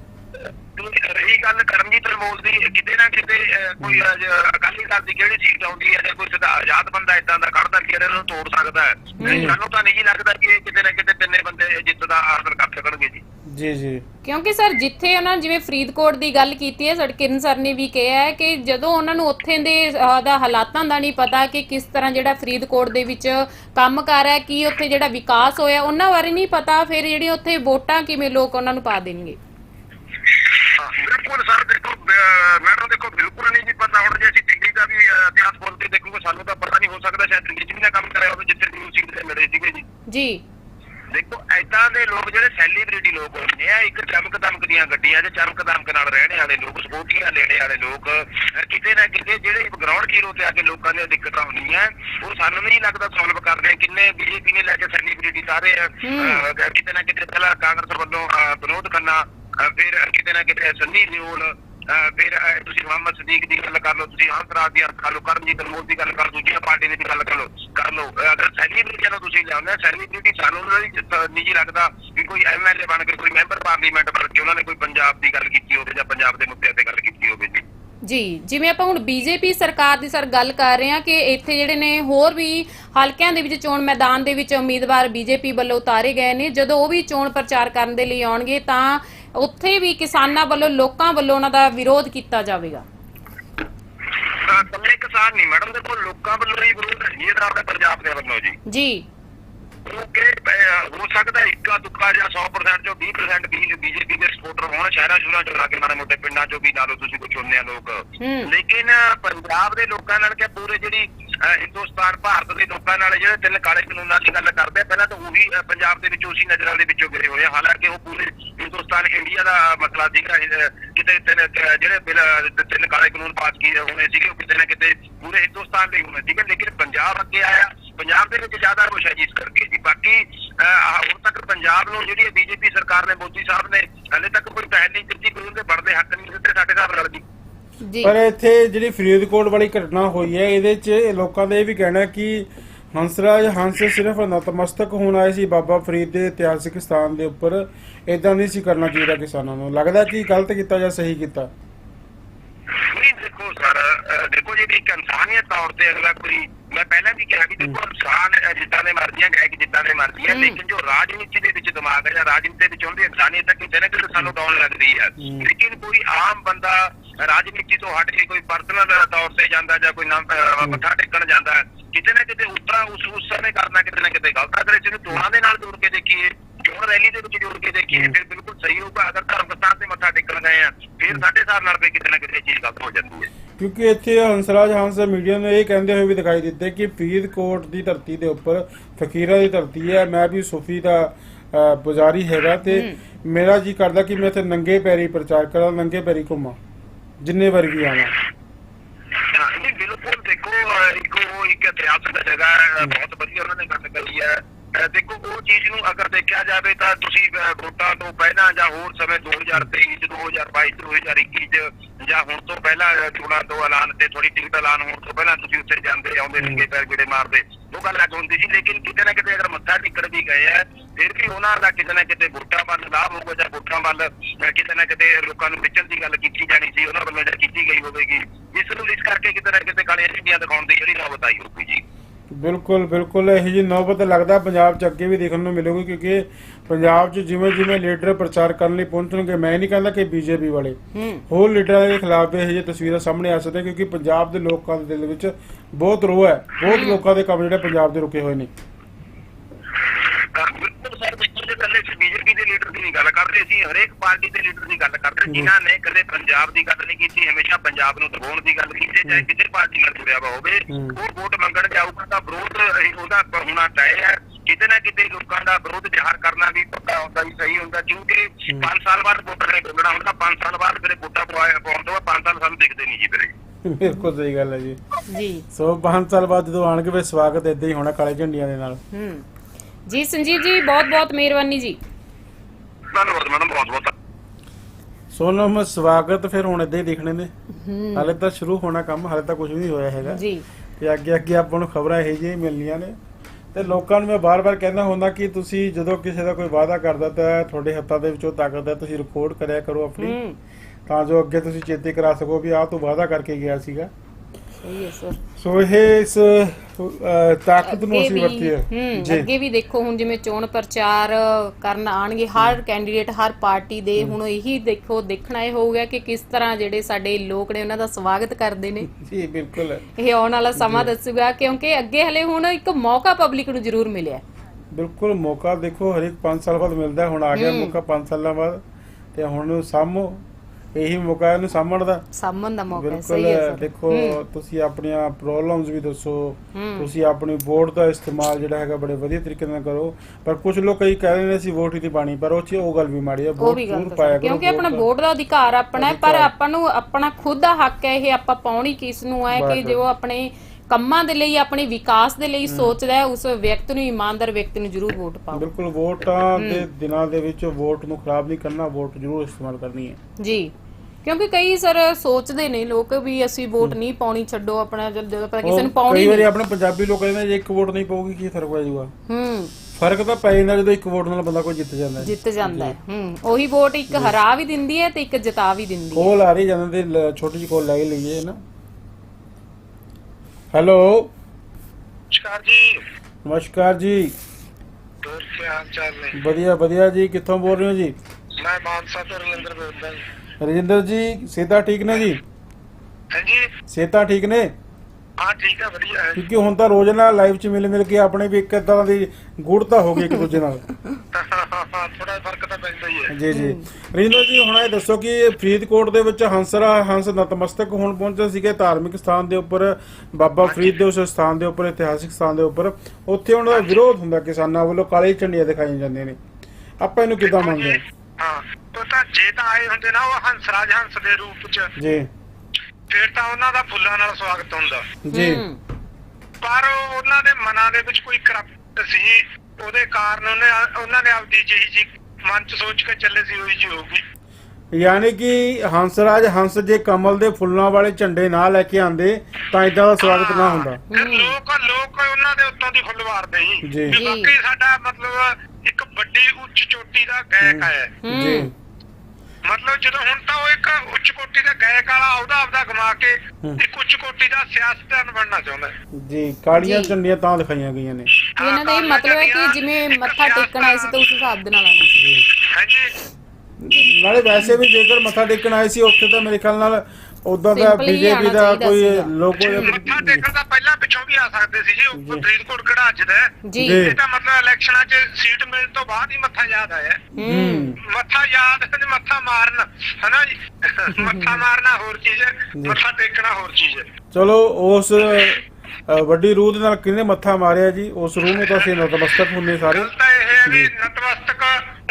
ਰਹੀ ਗੱਲ ਕਰਮਜੀਤ ਅਨਮੋਲ ਦੀ ਕਿਤੇ ਨਾ ਕਿਤੇ ਕੋਈ ਅਕਾਲੀ ਦਲ ਦੀ ਕਿਹੜੀ ਸੀਟ ਆਉਂਦੀ ਹੈ ਜਾਂ ਕੋਈ ਆਜ਼ਾਦ ਬੰਦਾ ਇਦਾਂ ਦਾ ਕੱਢਦਾ ਕਿ ਇਹਨਾਂ ਨੂੰ ਤੋੜ ਸਕਦਾ ਹੈ? ਨਹੀਂ, ਸਾਨੂੰ ਤਾਂ ਨਹੀਂ ਲੱਗਦਾ ਕਿ ਇਹ ਕਿਤੇ ਨਾ ਕਿਤੇ ਤਿੰਨੇ ਬੰਦੇ ਜਿੱਤ ਦਾ ਹਾਸਲ ਕਰ ਸਕਣਗੇ ਜੀ। ਜੀ ਜੀ। ਕਿਉਂਕਿ ਸਰ ਜਿੱਥੇ ਉਹਨਾਂ ਨੇ ਜਿਵੇਂ ਫਰੀਦਕੋਟ ਦੀ ਗੱਲ ਕੀਤੀ ਹੈ ਸੜਕਿਰਨ ਸਰ ਨੇ ਵੀ ਕਿਹਾ ਹੈ ਕਿ ਜਦੋਂ ਉਹਨਾਂ ਨੂੰ ਉੱਥੇ ਦੇ ਦਾ ਹਾਲਾਤਾਂ ਦਾ ਨਹੀਂ ਪਤਾ ਕਿ ਕਿਸ ਤਰ੍ਹਾਂ ਜਿਹੜਾ ਫਰੀਦਕੋਟ ਦੇ ਵਿੱਚ ਕੰਮ ਕਰ ਹੈ ਕੀ ਉੱਥੇ ਜਿਹੜਾ ਵਿਕਾਸ ਹੋਇਆ ਉਹਨਾਂ ਬਾਰੇ ਨਹੀਂ ਪਤਾ ਫਿਰ ਜਿਹੜੀ ਉੱਥੇ ਵੋਟਾਂ ਕਿਵੇਂ ਲੋਕ ਉਹਨਾਂ ਨੂੰ ਪਾ ਦੇਣਗੇ? ਬਿਲਕੁਲ ਸਰ ਦੇਖੋ ਮੈਡਮ ਦੇਖੋ ਬਿਲਕੁਲ ਨਹੀਂ ਜੀ ਪਤਾ ਹੁਣ ਜੇ ਅਸੀਂ ਦਿੱਲੀ ਦਾ ਵੀ ਇਤਿਹਾਸ ਬੋਲ ਕੇ ਦੇਖੂਗੇ ਸਾਨੂੰ ਤਾਂ ਪਤਾ ਨਹੀਂ ਹੋ ਸਕਦਾ ਸ਼ਾਇਦ ਦਿੱਲੀ ਵੀ ਨਾ ਕੰਮ ਕਰਿਆ ਹੋਵੇ ਜਿੱਥੇ ਨਿਊ ਸੀਟ ਤੇ ਮਿਲੇ ਸੀਗੇ ਜੀ। ਜੀ। ਦੇਖੋ ਐਦਾਂ ਦੇ ਲੋਕ ਜਿਹੜੇ ਸੈਲੀਬ੍ਰਿਟੀ ਲੋਕ ਹੁੰਦੇ ਆ ਇੱਕ ਚਮਕ ਦਮਕ ਦੀਆਂ ਗੱਡੀਆਂ 'ਚ ਚਮਕ ਦਮਕ ਨਾਲ ਰਹਿਣ ਵਾਲੇ ਲੋਕ ਸਕੂਟੀਆਂ ਲੈਣੇ ਵਾਲੇ ਲੋਕ ਕਿਤੇ ਨਾ ਕਿਤੇ ਜਿਹੜੇ ਗਰਾਊਂਡ ਜ਼ੀਰੋ ਤੇ ਆ ਕੇ ਲੋਕਾਂ ਦੀਆਂ ਦਿੱਕਤਾਂ ਹੁੰਦੀਆਂ ਉਹ ਸਾਨੂੰ ਨਹੀਂ ਲੱਗਦਾ ਸੋਲਵ ਕਰਦੇ ਕਿੰਨੇ ਬੀਜੇਪੀ ਨੇ ਲੈ ਕੇ ਸੈਲੀਬ੍ਰਿਟੀ ਸਾਰੇ ਕਿਤੇ ਨਾ ਕਿਤੇ ਪਹਿਲਾਂ ਕਾਂਗਰਸ ਵੱਲੋਂ ਵਿਨੋਦ ਖੰਨਾ ਅਹ, ਫਿਰ ਕਿਤੇ ਨਾ ਕਿਤੇ ਸੰਨੀ ਦਿਓਲ ਫਿਰ ਤੁਸੀਂ ਮੁਹੰਮਦ ਸਦੀਕ ਦੀ ਗੱਲ ਕਰ ਲਓ, ਤੁਸੀਂ ਹੰਸਰਾਜ ਦੀ ਕਰ ਲਓ, ਕਰਮਜੀਤ ਅਨਮੋਲ ਦੀ ਗੱਲ ਕਰ ਦੂਜੀਆਂ ਪਾਰਟੀ ਦੀ ਗੱਲ ਕਰ ਲਓ ਕਰ ਲਓ। ਅਗਰ ਸੈਲੀਬ੍ਰਿਟੀ ਨੂੰ ਤੁਸੀਂ ਲਿਆਉਂਦੇ ਸੈਲੀਬ੍ਰਿਟੀ ਸਾਨੂੰ ਨਹੀਂ ਲੱਗਦਾ ਕਿ ਕੋਈ ਐਮਐਲਏ ਬਣ ਕੇ, ਕੋਈ ਮੈਂਬਰ ਪਾਰਲੀਮੈਂਟ ਬਣ ਕੇ, ਉਹਨਾਂ ਨੇ ਕੋਈ ਪੰਜਾਬ ਦੀ ਗੱਲ ਕੀਤੀ ਹੋਵੇ ਜਾਂ ਪੰਜਾਬ ਦੇ ਮੁੱਦਿਆਂ ਤੇ ਗੱਲ ਕੀਤੀ ਹੋਵੇ ਜੀ। ਜੀ, ਜਿਵੇਂ ਆਪਾਂ ਹੁਣ ਬੀਜੇਪੀ ਸਰਕਾਰ ਦੀ ਸਰ ਗੱਲ ਕਰ ਰਹੇ ਹਾਂ ਕਿ ਇੱਥੇ ਜਿਹੜੇ ਨੇ ਹੋਰ ਵੀ ਹਲਕਿਆਂ ਦੇ ਵਿੱਚ ਚੋਣ ਮੈਦਾਨ ਦੇ ਵਿੱਚ ਉਮੀਦਵਾਰ ਬੀਜੇਪੀ ਵੱਲੋਂ ਉਤਾਰੇ ਗਏ ਨੇ। ਜਦੋਂ ਉਹ ਵੀ ਚੋਣ ਪ੍ਰਚਾਰ ਕਰਨ ਦੇ ਲਈ ਆਉਣਗੇ ਤਾਂ ਉੱਥੇ ਵੀ ਕਿਸਾਨਾਂ ਵੱਲੋਂ ਲੋਕਾਂ ਵੱਲੋਂ ਉਹਨਾਂ ਦਾ ਵਿਰੋਧ ਕੀਤਾ ਜਾਵੇਗਾ। ਇਕੱਲੇ ਕਿਸਾਨ ਨਹੀਂ ਮੈਡਮ ਦੇਖੋ ਲੋਕਾਂ ਵੱਲੋਂ ਹੀ ਵਿਰੋਧ ਹੈ ਜੀ ਇਹਦਾ ਆਪਣੇ ਪੰਜਾਬ ਦੇ ਵੱਲੋਂ ਜੀ। ਜੀ। ਅਹ, ਹੋ ਸਕਦਾ ਇੱਕਾ ਦੁੱਕਾ ਜਾਂ 100% ਚੋਂ 20% ਬੀਜੇਪੀ ਦੇ ਸਪੋਰਟਰ ਹੋਣ ਸ਼ਹਿਰਾਂ ਸ਼ੁਰਾਂ ਚੋਂ ਲਾ ਕੇ ਮਾੜੇ ਮੋਟੇ ਪਿੰਡਾਂ ਚੋਂ ਵੀ ਲਾ ਲਓ ਤੁਸੀਂ ਕੁਝ ਹੁੰਨੇ ਆ ਲੋਕ। ਲੇਕਿਨ ਪੰਜਾਬ ਦੇ ਲੋਕਾਂ ਨਾਲ ਕਿ ਪੂਰੇ ਜਿਹੜੀ ਹਿੰਦੁਸਤਾਨ ਭਾਰਤ ਦੇ ਲੋਕਾਂ ਨਾਲ ਜਿਹੜੇ ਤਿੰਨ ਕਾਲੇ ਕਾਨੂੰਨਾਂ ਦੀ ਗੱਲ ਕਰਦੇ ਆ ਪਹਿਲਾਂ ਤਾਂ ਉਹੀ ਪੰਜਾਬ ਦੇ ਵਿੱਚ ਉਸੇ ਨਜ਼ਰਾਂ ਦੇ ਵਿੱਚੋਂ ਗਿਰੇ ਹੋਏ ਆ। ਹਾਲਾਂਕਿ ਉਹ ਪੂਰੇ ਹਿੰਦੁਸਤਾਨ ਇੰਡੀਆ ਦਾ ਮਸਲਾ ਸੀਗਾ ਇਹ, ਕਿਤੇ ਤਿੰਨ ਜਿਹੜੇ ਬਿੱਲ ਤਿੰਨ ਕਾਲੇ ਕਾਨੂੰਨ ਪਾਸ ਕੀਤੇ ਹੋਣੇ ਸੀਗੇ ਉਹ ਕਿਤੇ ਨਾ ਕਿਤੇ ਪੂਰੇ ਹਿੰਦੁਸਤਾਨ ਲਈ ਹੋਣੇ ਸੀਗੇ। ਲੇਕਿਨ ਪੰਜਾਬ ਅੱਗੇ ਆਇਆ। ਪੰਜਾਬ ਦੇ ਵਿੱਚ ਜ਼ਿਆਦਾ ਰੋਸ਼ ਹੈ ਜੀ ਇਸ ਕਰਕੇ ਜੀ। ਬਾਕੀ ਅਹ, ਹੁਣ ਤੱਕ ਪੰਜਾਬ ਨੂੰ ਜਿਹੜੀ ਬੀਜੇਪੀ ਸਰਕਾਰ ਨੇ ਮੋਦੀ ਸਾਹਿਬ ਨੇ ਹਲੇ ਤੱਕ ਕੋਈ ਪਹਿਲ ਨਹੀਂ ਦਿੱਤੀ ਕੋਈ ਉਹਦੇ ਬਣਦੇ ਹੱਕ ਨਹੀਂ ਦਿੱਤੇ ਸਾਡੇ ਹਿਸਾਬ ਨਾਲ ਜੀ। ਪਰ ਇੱਥੇ ਜਿਹੜੀ ਫਰੀਦਕੋਟ ਵਾਲੀ ਘਟਨਾ ਹੋਈ ਹੈ ਇਹਦੇ 'ਚ ਲੋਕਾਂ ਦਾ ਇਹ ਵੀ ਕਹਿਣਾ ਕਿ ਹੰਸਰਾਜ ਹੰਸ ਸਿਰਫ ਨਤਮਸਤਕ ਹੋਣ ਆਏ ਸੀ ਬਾਬਾ ਫਰੀਦ ਦੇ ਇਤਿਹਾਸਿਕ ਸਥਾਨ ਦੇ ਉੱਪਰ। ਇਦਾਂ ਨਹੀਂ ਸੀ ਕਰਨਾ ਚਾਹੀਦਾ ਕਿਸਾਨਾਂ ਨੂੰ। ਲੱਗਦਾ ਕਿ ਗਲਤ ਕੀਤਾ ਜਾਂ ਸਹੀ ਕੀਤਾ? ਨਹੀਂ ਦੇਖੋ ਸਰ ਦੇਖੋ ਜੀ ਇੱਕ ਇਨਸਾਨੀਅਤ ਤੌਰ ਤੇ ਅਗਲਾ ਕੋਈ ਮੈਂ ਪਹਿਲਾਂ ਵੀ ਕਿਹਾ ਕਿ ਦੇਖੋ ਇਨਸਾਨ ਜਿੱਦਾਂ ਦੇ ਮਰਜ਼ੀਆਂ ਗਏ ਕਿ ਜਿੱਦਾਂ ਦੇ ਮਰਜ਼ੀ ਹੈ ਹੂੰ। ਲੇਕਿਨ ਜੋ ਰਾਜਨੀਤੀ ਦੇ ਵਿੱਚ ਦਿਮਾਗ ਹੈ ਜਾਂ ਰਾਜਨੀਤੀ ਦੇ ਵਿੱਚ ਉਹਦੀ ਇਨਸਾਨੀਅਤ ਤਾਂ ਕਿਤੇ ਨਾ ਕਿਤੇ ਸਾਨੂੰ ਡਾਊਨ ਲੱਗਦੀ ਹੂੰ। ਲੇਕਿਨ ਕੋਈ ਆਮ ਬੰਦਾ ਰਾਜਨੀਤੀ ਤੋਂ ਹਟ ਕੇ ਕੋਈ ਪਰਸਨਲ ਤੌਰ ਤੇ ਜਾਂਦਾ ਜਾਂ ਕੋਈ ਮੱਥਾ ਟੇਕਣ ਜਾਂਦਾ ਹੈ, ਕਿਤੇ ਨਾ ਕਿਤੇ ਉਤਰਾ ਉਸ ਉਸ ਸਮੇਂ ਕਰਨਾ ਕਿਤੇ ਨਾ ਕਿਤੇ ਗਲਤ ਅਗਰ ਇਸ ਨੂੰ ਚੋਣਾਂ ਦੇ ਨਾਲ ਜੋੜ ਕੇ ਦੇਖੀਏ ਚੋਣ ਰੈਲੀ ਦੇ ਵਿੱਚ ਜੋੜ ਕੇ ਦੇਖੀਏ। ਫਿਰ ਬਿਲਕੁਲ ਸਹੀ ਹੋਊਗਾ। ਅਗਰ ਧਰਮ ਸਥਾਨ ਤੇ ਮੱਥਾ ਟੇਕਣ ਗਏ ਆ ਫਿਰ ਸਾਡੇ ਹਿਸਾਬ ਨਾਲ ਵੀ ਕਿਤੇ ਨਾ ਕਿਤੇ ਚੀਜ਼ ਗਲਤ ਹੋ ਜਾਂਦੀ ਹੈ। ਕਿਉਂਕਿ ਇੱਥੇ ਹੰਸਰਾਜ ਹੰਸ ਮੀਡੀਆ ਨੂੰ ਇਹ ਕਹਿੰਦੇ ਹੋਏ ਵੀ ਦਿਖਾਈ ਦਿੱਤੇ ਕਿ ਫਰੀਦਕੋਟ ਦੀ ਧਰਤੀ ਦੇ ਉੱਪਰ ਫਕੀਰਾਂ ਦੀ ਧਰਤੀ ਹੈ। ਮੈਂ ਵੀ ਸੂਫੀ ਦਾ ਪੁਜਾਰੀ ਹੈਗਾ ਤੇ ਮੇਰਾ ਜੀ ਕਰਦਾ ਕਿ ਮੈਂ ਇੱਥੇ ਨੰਗੇ ਪੈਰੀ ਪ੍ਰਚਾਰ ਕਰਾਂ ਨੰਗੇ ਪੈਰੀ ਘੁੰਮਾਂ। ਜਿੰਨੇ ਵਾਰ ਵੀ ਆਵਾਂ। ਹਾਂ, ਨਹੀਂ ਬਿਲਕੁਲ ਦੇਖੋ ਅਹ, ਇੱਕ ਉਹ ਇੱਕ ਇਤਿਹਾਸ ਦਾ ਜਗ੍ਹਾ ਹੈ, ਬਹੁਤ ਵਧੀਆ ਉਹਨਾਂ ਨੇ ਗੱਲ ਕਰੀ ਹੈ। ਦੇਖੋ ਉਹ ਚੀਜ਼ ਨੂੰ ਅਗਰ ਦੇਖਿਆ ਜਾਵੇ ਤਾਂ ਤੁਸੀਂ ਵੋਟਾਂ ਤੋਂ ਪਹਿਲਾਂ ਜਾਂ ਹੋਰ ਸਮੇਂ 2023 ਚ 2022 ਚ 2021 ਚ ਜਾਂ ਹੁਣ ਤੋਂ ਪਹਿਲਾਂ ਚੋਣਾਂ ਤੋਂ ਐਲਾਨ ਤੇ ਥੋੜੀ ਟਿਕਟ ਐਲਾਨ ਹੋਣ ਤੋਂ ਪਹਿਲਾਂ ਤੁਸੀਂ ਉੱਥੇ ਜਾਂਦੇ ਆਉਂਦੇ ਨੰਗੇ ਪੈਰ ਗੇੜੇ ਮਾਰਦੇ ਉਹ ਗੱਲ ਅੱਗ ਹੁੰਦੀ ਸੀ। ਲੇਕਿਨ ਕਿਤੇ ਨਾ ਕਿਤੇ ਅਗਰ ਮੱਥਾ ਟੇਕਣ ਵੀ ਗਏ ਆ ਫਿਰ ਵੀ ਉਹਨਾਂ ਦਾ ਕਿਤੇ ਨਾ ਕਿਤੇ ਵੋਟਾਂ ਵੱਲ ਲਾਭ ਹੋਊਗਾ ਜਾਂ ਵੋਟਾਂ ਵੱਲ ਕਿਤੇ ਨਾ ਕਿਤੇ ਲੋਕਾਂ ਨੂੰ ਵਿਚਣ ਦੀ ਗੱਲ ਕੀਤੀ ਜਾਣੀ ਸੀ ਉਹਨਾਂ ਵੱਲੋਂ ਜਾਂ ਕੀਤੀ ਗਈ ਹੋਵੇਗੀ। ਇਸ ਨੂੰ ਇਸ ਕਰਕੇ ਕਿਤੇ ਨਾ ਕਿਤੇ ਕਾਲੀਆਂ ਝੰਡੀਆਂ ਦਿਖਾਉਣ ਦੀ ਜਿਹੜੀ ਨਾ ਬਤਾਈ ਹੋਊਗੀ ਜੀ। ਬਿਲਕੁਲ ਬਿਲਕੁਲ। ਇਹ ਜੀ ਨੌਬਤ ਲੱਗਦਾ ਪੰਜਾਬ ਚ ਅੱਗੇ ਵੀ ਦੇਖਣ ਨੂੰ ਮਿਲੂਗੀ ਕਿਉਂਕਿ ਪੰਜਾਬ ਚ ਜਿਵੇਂ ਜਿਵੇਂ ਲੀਡਰ ਪ੍ਰਚਾਰ ਕਰਨ ਲਈ ਪਹੁੰਚਣਗੇ ਮੈਂ ਨਹੀਂ ਕਹਿੰਦਾ ਕਿ ਬੀਜੇਪੀ ਵਾਲੇ। ਹੋਰ ਲੀਡਰਾਂ ਦੇ ਖਿਲਾਫ ਇਹ ਜਿਹੀ ਤਸਵੀਰਾਂ ਸਾਹਮਣੇ ਆ ਸਕਦੀਆਂ ਕਿਉਂਕਿ ਪੰਜਾਬ ਦੇ ਲੋਕਾਂ ਦੇ ਦਿਲ ਵਿੱਚ ਬਹੁਤ ਰੋਹ ਹੈ। ਬਹੁਤ ਲੋਕਾਂ ਦੇ ਕੰਮ ਜਿਹੜੇ ਪੰਜਾਬ ਦੇ ਰੁਕੇ ਹੋਏ ਨੇ ਬਿਲਕੁਲ ਸਰ ਬਿਲਕੁਲ ਜੇ ਕੱਲੇ ਸੀ ਬੀਜੇਪੀ ਦੇ ਲੀਡਰ ਦੀ ਨਹੀਂ ਗੱਲ ਕਰਦੇ ਸੀ ਹਰੇਕ ਪਾਰਟੀ ਦੇ ਲੀਡਰ ਦੀ ਗੱਲ ਕਰਦੇ ਜਿਨ੍ਹਾਂ ਨੇ ਕਦੇ ਪੰਜਾਬ ਦੀ ਗੱਲ ਨਹੀਂ ਕੀਤੀ ਹਮੇਸ਼ਾ ਪੰਜਾਬ ਨੂੰ ਦਬਾਉਣ ਦੀ ਗੱਲ ਕੀਤੀ ਚਾਹੇ ਕਿਸੇ ਪਾਰਟੀ ਨਾਲ ਜੁੜਿਆ ਵਾ ਹੋਵੇ। ਉਹ ਵੋਟ ਮੰਗਣ ਜਾਊਗਾ ਤਾਂ ਵਿਰੋਧ ਉਹਦਾ ਹੋਣਾ ਤੈਅ ਹੈ। ਕਿਤੇ ਨਾ ਕਿਤੇ ਲੋਕਾਂ ਦਾ ਵਿਰੋਧ ਜ਼ਾਹਰ ਕਰਨਾ ਵੀ ਪੱਕਾ ਹੁੰਦਾ ਹੀ ਸਹੀ ਹੁੰਦਾ ਕਿਉਂਕਿ 5 ਸਾਲ ਬਾਅਦ ਵੋਟਰ ਨੇ ਬੋਲਣਾ ਹੁੰਦਾ 5 ਸਾਲ ਬਾਅਦ ਫਿਰ ਵੋਟਾਂ ਪਵਾਏ ਪਾਉਣ ਤੋਂ 5 ਸਾਲ ਸਾਨੂੰ ਦਿਖਦੇ ਨਹੀਂ ਜੀ ਫਿਰ ਬਿਲਕੁਲ ਸਹੀ ਗੱਲ ਹੈ ਜੀ। ਜੀ। ਸੋ 5 ਸਾਲ ਬਾਅਦ ਜਦੋਂ ਆਣਗੇ ਫਿਰ ਸਵਾਗਤ ਇਦਾਂ ਹੀ ਹੋਣਾ ਕਾਲੇ ਝੰਡੀਆਂ ਦੇ ਨਾਲ। ਹੂੰ। ਜੀ ਸੰਜੀਵ ਜੀ ਬਹੁਤ ਬਹੁਤ ਮਿਹਰਬਾਨੀ ਜੀ। ਧੰਨਵਾਦ ਮੈਡਮ ਬਹੁਤ ਬਹੁਤ। ਸੋਨਮ ਸਵਾਗਤ ਫਿਰ ਹੁਣ ਇਦਾਂ ਹੀ ਦੇਖਣੇ ਨੇ। ਹਾਲੇ ਤਾਂ ਸ਼ੁਰੂ ਹੋਣਾ ਕੰਮ ਹਾਲੇ ਤਾਂ ਕੁਝ ਵੀ ਨਹੀਂ ਹੋਇਆ ਹੈਗਾ। ਜੀ। ਤੇ ਅੱਗੇ ਅੱਗੇ ਆਪਾਂ ਨੂੰ ਖਬਰਾਂ ਇਹ ਜਿਹੀਆਂ ਮਿਲਣੀਆਂ ਨੇ। ਤੇ ਲੋਕਾਂ ਨੂੰ ਮੈਂ ਬਾਰ-ਬਾਰ ਕਹਿੰਦਾ ਹੁੰਦਾ ਕਿ ਤੁਸੀਂ ਜਦੋਂ ਕਿਸੇ ਦਾ ਕੋਈ ਵਾਅਦਾ ਕਰਦਾ ਤਾਂ ਤੁਹਾਡੇ ਹੱਥਾਂ ਦੇ ਵਿੱਚੋਂ ਤਾਕਤ ਹੈ ਤੁਸੀਂ ਰਿਕਾਰਡ ਕਰਿਆ ਕਰੋ ਆਪਣੀ। ਤਾਂ ਜੋ ਅੱਗੇ ਤੁਸੀਂ ਚੇਤੇ ਕਰਾ ਸਕੋ ਵੀ ਆਹ ਤੂੰ ਵਾਅਦਾ ਕਰਕੇ ਗਿਆ ਸੀਗਾ। ਸਹੀ ਹੈ ਸਰ ਸੋ ਇਹ ਇਸ ਤਾਕਤ ਨੂੰ ਅੱਗੇ ਅਸੀਂ ਵੀ ਵਰਤੀ ਹੈ ਹੂੰ ਅੱਗੇ ਵੀ ਦੇਖੋ ਹੁਣ ਜਿਵੇਂ ਚੋਣ ਪ੍ਰਚਾਰ ਕਰਨ ਆਣਗੇ ਹਰ ਕੈਂਡੀਡੇਟ ਹਰ ਪਾਰਟੀ ਦੇ ਹੁਣ ਇਹੀ ਦੇਖੋ ਦੇਖਣਾ ਇਹ ਹੋਊਗਾ ਕਿ ਕਿਸ ਤਰ੍ਹਾਂ ਜਿਹੜੇ ਸਾਡੇ ਲੋਕ ਨੇ ਉਹਨਾਂ ਦਾ ਸਵਾਗਤ ਕਰਦੇ ਨੇ। ਜੀ ਬਿਲਕੁਲ। ਇਹ ਆਉਣ ਵਾਲਾ ਸਮਾਂ ਦੱਸੂਗਾ ਕਿਉਂਕਿ ਅੱਗੇ ਹਲੇ ਹੁਣ ਇੱਕ ਮੌਕਾ ਪਬਲਿਕ ਨੂੰ ਜ਼ਰੂਰ ਮਿਲਿਆ ਬਿਲਕੁਲ ਮੌਕਾ ਦੇਖੋ ਹਰੇਕ 5 ਸਾਲ ਬਾਅਦ ਮਿਲਦਾ ਹੈ। ਹੁਣ ਆ ਗਿਆ। ਮੌਕਾ 5 ਸਾਲਾਂ ਬਾਅਦ। ਤੇ ਹੁਣ ਸਾਹਮੋ ਇਹੀ ਮੌਕਾ ਇਹਨੂੰ ਸਾਹਮਣ ਦਾ ਸਾਹਮਣ ਦਾ ਮੌਕਾ ਹੈ ਸਹੀ ਹੈ ਸਰ ਦੇਖੋ ਤੁਸੀਂ ਆਪਣੀਆਂ ਪ੍ਰੋਬਲਮਸ ਵੀ ਦੱਸੋ। ਤੁਸੀਂ ਆਪਣੀ ਵੋਟ ਦਾ ਇਸਤੇਮਾਲ ਜਿਹੜਾ ਹੈਗਾ ਬੜੇ ਵਧੀਆ ਤਰੀਕੇ ਨਾਲ ਕਰੋ ਪਰ ਕੁਝ ਲੋਕ ਕਈ ਕਹਿ ਰਹੇ ਨੇ ਅਸੀਂ ਵੋਟ ਹੀ ਨਹੀਂ ਪਾਣੀ ਪਰ ਉਹ ਚ ਉਹ ਗੱਲ ਵੀ ਮਾੜੀ ਹੈ ਵੋਟ ਜ਼ਰੂਰ ਪਾਇਆ। ਕਰੋ ਕਿਉਂਕਿ ਆਪਣਾ। ਵੋਟ ਦਾ ਅਧਿਕਾਰ ਆਪਣਾ ਹੈ ਪਰ। ਆਪਾਂ ਨੂੰ ਆਪਣਾ ਖੁਦ ਦਾ ਹੱਕ ਹੈ ਇਹ ਆਪਾਂ ਪਾਉਣੀ ਕਿਸ ਨੂੰ ਹੈ ਕਿ। ਜੋ ਆਪਣੇ ਕੰਮਾਂ ਦੇ ਲਈ ਆਪਣੇ ਵਿਕਾਸ ਦੇ ਲਈ ਸੋਚਦਾ ਹੈ ਉਸ ਵਿਅਕਤੀ ਨੂੰ ਇਮਾਨਦਾਰ ਵਿਅਕਤੀ ਨੂੰ ਜ਼ਰੂਰ ਵੋਟ ਪਾਓ ਬਿਲਕੁਲ ਵੋਟਾਂ ਦੇ ਦਿਨਾਂ ਦੇ ਵਿੱਚ ਵੋਟ ਨੂੰ ਖਰਾਬ ਨਹੀਂ ਕਰਨਾ ਵੋਟ ਜ਼ਰੂਰ ਇਸਤੇਮਾਲ ਕਰਨੀ ਹੈ ਜੀ ਕਿਉਂਕਿ ਕਈ ਸਰ ਸੋਚਦੇ ਨੇ ਲੋਕ ਵੀ ਅਸੀਂ ਵੋਟ ਨਹੀਂ ਪਾਉਣੀ ਛੱਡੋ ਆਪਣਾ ਜਦ ਜਦੋਂ ਆਪਾਂ ਕਿਸੇ ਨੂੰ ਪਾਉਣੀ ਕਈ ਵਾਰੀ ਨਹੀਂ। ਆਪਣੇ ਪੰਜਾਬੀ ਲੋਕ ਕਹਿੰਦੇ ਨੇ ਜੇ ਇੱਕ ਵੋਟ ਨਹੀਂ ਪਊਗੀ ਕੀ ਫ਼ਰਕ ਪੈ ਜਾਊਗਾ? ਹੂੰ। ਫ਼ਰਕ ਤਾਂ ਪੈ ਜਾਂਦਾ ਜਦੋਂ ਇੱਕ ਵੋਟ ਨਾਲ ਬੰਦਾ ਕੋਈ ਜਿੱਤ ਜਾਂਦਾ ਹੈ। ਜਿੱਤ ਜਾਂਦਾ ਹੈ। ਹੂੰ। ਉਹੀ ਵੋਟ ਇੱਕ ਹਰਾ ਵੀ ਦਿੰਦੀ ਹੈ ਤੇ ਇੱਕ ਜਿਤਾ ਵੀ ਦਿੰਦੀ ਹੈ। ਕੋਲ ਆ ਰਹੀ ਜਾਂਦੇ ਤੇ ਲ- ਛੋਟੀ ਜਿਹੀ ਕੋਲ ਲੈ ਲਈਏ ਨਾ। ਹੈਲੋ। ਨਮਸਕਾਰ ਜੀ। ਨਮਸਕਾਰ ਜੀ। ਹੋਰ ਕੀ ਹਾਲ ਚਾਲ ਨੇ? ਵਧੀਆ ਵਧੀਆ ਜੀ। ਕਿੱਥੋਂ ਬੋਲ ਰਹੇ ਹੋ ਜੀ? ਮੈਂ ਮਾਨਸਾ ਤੋਂ ਰਵਿੰਦਰ ਬੋਲਦਾ ਜੀ। ਰਜਿੰਦਰ ਜੀ ਸਿਹਤਾਂ ਠੀਕ ਨੇ ਜੀ? ਹਾਂਜੀ। ਸਿਹਤਾਂ ਠੀਕ ਨੇ? ਹਾਂ ਠੀਕ ਹੈ ਵਧੀਆ ਹੈ। ਕਿਉਂਕਿ ਹੁਣ ਤਾਂ ਰੋਜ਼ ਨਾ ਲਾਈਵ 'ਚ ਮਿਲ ਮਿਲ ਕੇ ਆਪਣੇ ਵੀ ਇੱਕ ਤਰ੍ਹਾਂ ਦੀ ਗੁੜਤਾ ਹੋ ਗਈ ਇੱਕ ਦੂਜੇ ਨਾਲ। ਥੋੜਾ ਫ਼ਰਕ ਤਾਂ ਪੈਂਦਾ ਹੀ ਹੈ। ਜੀ ਜੀ। ਰਜਿੰਦਰ ਜੀ ਹੁਣ ਇਹ ਦੱਸੋ ਕਿ ਫਰੀਦਕੋਟ ਦੇ ਵਿੱਚ ਹੰਸਰਾ ਹੰਸ ਨਤਮਸਤਕ ਹੋਣ ਪਹੁੰਚੇ ਸੀਗੇ ਧਾਰਮਿਕ ਸਥਾਨ ਦੇ ਉੱਪਰ ਬਾਬਾ ਫਰੀਦ ਦੇ ਉਸ ਸਥਾਨ ਦੇ ਉੱਪਰ ਇਤਿਹਾਸਿਕ ਸਥਾਨ ਦੇ ਉੱਪਰ। ਉੱਥੇ ਉਹਨਾਂ ਦਾ ਵਿਰੋਧ ਹੁੰਦਾ ਕਿਸਾਨਾਂ ਵੱਲੋਂ ਕਾਲੇ ਝੰਡੀਆਂ ਦਿਖਾਈਆਂ ਜਾਂਦੀਆਂ ਨੇ। ਆਪਾਂ ਇਹਨੂੰ ਕਿੱਦਾਂ ਮੰਨਦੇ ਹਾਂ? ਉਹ ਤਾਂ ਜੇ ਤਾਂ ਆਏ ਹੁੰਦੇ ਨਾ ਉਹ ਹੰਸਰਾਜ ਹੰਸ ਦੇ ਰੂਪ ਚ। ਜੀ। ਫਿਰ ਤਾਂ ਉਹਨਾਂ ਦਾ ਫੁੱਲਾਂ ਨਾਲ ਸਵਾਗਤ ਹੁੰਦਾ। ਜੀ। ਪਰ ਉਹਨਾਂ ਦੇ ਮਨਾਂ ਦੇ ਵਿੱਚ ਕੋਈ ਕਰਪਟ ਸੀ। ਉਹਦੇ ਕਾਰਨ ਉਹਨੇ ਉਹਨਾਂ ਨੇ ਆਪਦੀ ਜਿਹੀ ਜੀ ਮਨ ਚ ਸੋਚ ਕੇ ਚੱਲੇ ਸੀ ਉਹੀ ਜੀ ਹੋਊਗੀ। ਯਾਨੀ ਕਿ ਹੰਸਰਾਜ ਹੰਸ ਜੇ ਕਮਲ ਦੇ ਫੁੱਲਾਂ ਵਾਲੇ ਝੰਡੇ ਨਾ ਲੈ ਕੇ ਆਂਦੇ ਤਾਂ ਇਦਾਂ ਦਾ ਸਵਾਗਤ ਨਾ ਹੁੰਦਾ। ਲੋਕ ਲੋਕ ਉਹਨਾਂ ਦੇ ਉੱਤੋਂ ਦੀ ਫੁੱਲ ਵਾਰਦੇ ਜੀ। ਸਾਡਾ ਮਤਲਬ ਇੱਕ ਵੱਡੀ ਉੱਚ ਚੋਟੀ ਦਾ ਗਾਇਕ ਹੈ। ਜੀ। ਮਤਲਬ ਜਦੋਂ ਹੁਣ ਤਾਂ ਉਹ ਇੱਕ ਉੱਚ ਕੋਟੀ ਦਾ ਗਾਇਕ ਵਾਲਾ ਉਹਦਾ ਆਪਦਾ ਗਮਾ ਕੇ। ਇੱਕ ਉੱਚ ਕੋਟੀ ਦਾ ਸਿਆਸਤਦਾਨ ਬਣਨਾ ਚਾਹੁੰਦਾ ਜੀ ਕਾਲੀਆਂ ਜੀ। ਝੰਡੀਆਂ ਤਾਂ ਦਿਖਾਈਆਂ ਗਈਆਂ ਨੇ। ਇਹਨਾਂ ਦਾ ਇਹ ਮਤਲਬ ਹੈ ਕਿ ਜਿਵੇਂ ਮੱਥਾ ਟੇਕਣ ਆਏ ਸੀ ਤਾਂ ਉਸ ਹਿਸਾਬ ਦੇ ਨਾਲ ਆਣਾ ਸੀ। ਜੀ ਹਾਂਜੀ। ਨਾਲੇ ਵੈਸੇ ਵੀ ਜੇਕਰ ਮੱਥਾ ਟੇਕਣ ਆਏ ਸੀ ਉੱਥੇ ਤਾਂ ਮੇਰੇ ਖਿਆਲ ਨਾਲ ਉਦਾਂ ਦਾ Simple ਹੀ ਬੀਜੇਪੀ ਆਉਣਾ ਦਾ ਚਾਹੀਦਾ ਕੋਈ ਸੀਗਾ। ਲੋਗੋ ਮੱਥਾ ਟੇਕਣ ਦਾ ਪਹਿਲਾਂ ਪਿੱਛੋਂ ਵੀ ਆ ਸਕਦੇ ਸੀ ਜੀ ਉਹ। ਫਰੀਦਕੋਟ ਕਿਹੜਾ ਅੱਜ ਦਾ ਹੈ। ਜੀ ਜੀ। ਇਹ ਤਾਂ ਮਤਲਬ ਇਲੈਕਸ਼ਨਾਂ 'ਚ ਸੀਟ ਮਿਲਣ ਤੋਂ ਬਾਅਦ ਹੀ ਮੱਥਾ ਯਾਦ ਆਇਆ ਹੂੰ ਮੱਥਾ ਯਾਦ ਤੇ ਮੱਥਾ ਮਾਰਨ ਹਨਾ ਜੀ ਮੱਥਾ ਮਾਰਨਾ ਹੋਰ ਚੀਜ਼ ਹੈ। ਮੱਥਾ ਟੇਕਣਾ ਹੋਰ ਚੀਜ਼ ਹੈ ਚਲੋ ਉਸ ਅ, ਵੱਡੀ ਰੂਹ ਦੇ ਨਾਲ ਕਿਹਨੇ ਮੱਥਾ ਮਾਰਿਆ ਜੀ ਉਸ ਰੂਹ ਨੂੰ ਤਾਂ ਅਸੀਂ ਨਤਮਸਤਕ ਹੁੰਨੇ ਸਾਰੇ ਗੱਲ ਤਾਂ ਇਹ ਹੈ ਵੀ। ਨਤਮਸਤਕ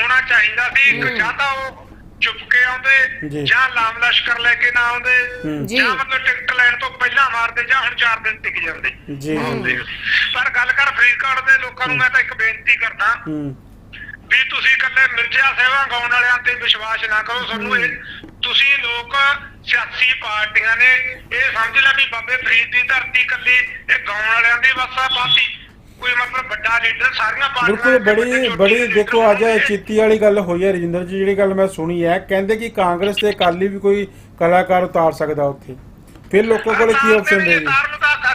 ਹੋਣਾ ਚਾਹੀਦਾ ਸੀ ਇੱਕ। ਜਾਂ ਤਾਂ ਉਹ ਚੁੱਪ ਕੇ। ਆਉਂਦੇ ਜਾਂ ਲਾਮ ਲਸ਼ਕਰ ਲੈ ਕੇ ਨਾ ਆਉਂਦੇ। ਜੀ। ਮਤਲਬ ਟਿਕਟ ਲੈਣ ਤੋਂ ਪਹਿਲਾਂ ਮਾਰਦੇ ਜਾਂ ਹੁਣ 4 ਦਿਨ ਟਿਕ ਜਾਂਦੇ ਜੀ। ਪਰ ਗੱਲ ਕਰ ਫਰੀਦਕੋਟ ਦੇ ਲੋਕਾਂ ਨੂੰ ਮੈਂ ਤਾਂ ਇੱਕ ਬੇਨਤੀ ਕਰਦਾ ਹੂੰ ਵੀ ਤੁਸੀਂ ਇਕੱਲੇ ਮਿਰਜ਼ਾ ਸੇਵਾ ਗਾਉਣ ਵਾਲਿਆਂ ਤੇ ਵਿਸ਼ਵਾਸ ਨਾ ਕਰੋ ਤੁਹਾਨੂੰ ਇਹ ਤੁਸੀਂ ਲੋਕ ਸਿਆਸੀ ਪਾਰਟੀਆਂ ਨੇ ਇਹ ਸਮਝ ਲੈ ਵੀ ਬਾਬੇ ਫਰੀਦ ਦੀ ਧਰਤੀ ਇਕੱਲੀ ਇਹ ਗਾਉਣ ਵਾਲਿਆਂ ਦੀ ਵਸਾ ਪਾਤੀ ਕੋਈ ਮਤਲਬ ਵੱਡਾ ਲੀਡਰ ਸਾਰੀਆਂ ਪਾਰਟੀਆਂ ਬਿਲਕੁਲ ਬੜੀ ਬੜੀ ਦੇਖੋ ਅੱਜ। ਚੀਤੀ ਵਾਲੀ ਗੱਲ ਹੋਈ ਹੈ ਰਜਿੰਦਰ ਜੀ ਜਿਹੜੀ ਗੱਲ ਮੈਂ ਸੁਣੀ ਹੈ। ਕਹਿੰਦੇ ਕਿ ਕਾਂਗਰਸ ਤੇ ਅਕਾਲੀ ਵੀ ਕੋਈ ਕਲਾਕਾਰ ਉਤਾਰ ਸਕਦਾ ਉੱਥੇ। ਫਿਰ ਲੋਕਾਂ ਕੋਲ ਕੀ ਆਪਸ਼ਨ ਦੇ ਜੀ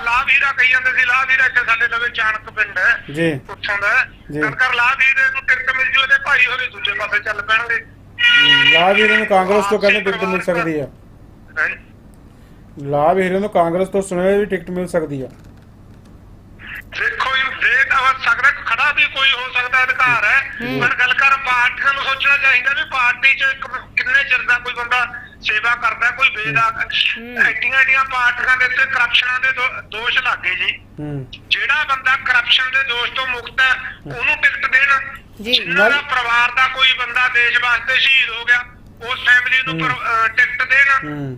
ਲਾਭ ਹੀਰਾ ਕਹੀ ਜਾਂਦੇ ਸੀ ਲਾਭ ਹੀਰਾ ਇੱਥੇ ਸਾਡੇ ਲਵੇ ਚਾਣਕ ਪਿੰਡ ਹੈ ਜੀ। ਉੱਥੋਂ ਦਾ ਜੀ। ਕਰ ਲਾਭ ਹੀਰੇ ਨੂੰ ਟਿਕਟ ਮਿਲ ਜੂ ਇਹਦੇ ਭਾਈ ਹੋਰੇ ਦੂਜੇ ਪਾਸੇ ਚੱਲ ਪੈਣਗੇ। ਲਾਭ ਹੀਰੇ ਨੂੰ ਕਾਂਗਰਸ ਤੋਂ ਕਹਿੰਦੇ ਟਿਕਟ ਮਿਲ ਸਕਦੀ ਆ। ਹੈਂ? ਲਾਭ ਹੀਰੇ ਨੂੰ ਕਾਂਗਰਸ ਤੋਂ ਸੁਣਿਆ ਵੀ ਟਿਕਟ ਮਿਲ ਸਕਦੀ ਆ। ਦੇਖੋ ਇਹ ਦੇ ਤਾਂ ਹੋ ਸਕਦਾ ਖੜਾ ਵੀ ਕੋਈ ਹੋ ਸਕਦਾ ਅਧਿਕਾਰ ਹੈ ਪਰ ਗੱਲ ਕਰ ਪਾਰਟੀਆਂ ਨੂੰ ਸੋਚਣਾ ਚਾਹੀਦਾ ਵੀ ਪਾਰਟੀ 'ਚ ਕਿੰਨੇ ਚਿਰ ਦਾ ਕੋਈ ਬੰਦਾ ਸੇਵਾ ਕਰਦਾ ਕੋਈ ਬੇਦਾ ਐਡੀਆਂ ਐਡੀਆਂ ਪਾਰਟੀਆਂ ਦੇ ਉੱਤੇ ਕਰਪਸ਼ਨਾਂ ਦੇ ਦੋਸ਼ ਲੱਗੇ ਜੀ। ਜਿਹੜਾ ਬੰਦਾ ਕਰਪਸ਼ਨ ਦੇ ਦੋਸ਼ ਤੋਂ ਮੁਕਤ ਹੈ ਉਹਨੂੰ ਟਿਕਟ ਦੇਣ। ਜੀ। ਜਿਨ੍ਹਾਂ ਦਾ ਪਰਿਵਾਰ ਦਾ ਕੋਈ ਬੰਦਾ ਦੇਸ਼ ਵਾਸਤੇ ਸ਼ਹੀਦ ਹੋ ਗਿਆ ਉਸ ਫੈਮਿਲੀ ਨੂੰ ਟਿਕਟ ਦੇਣ।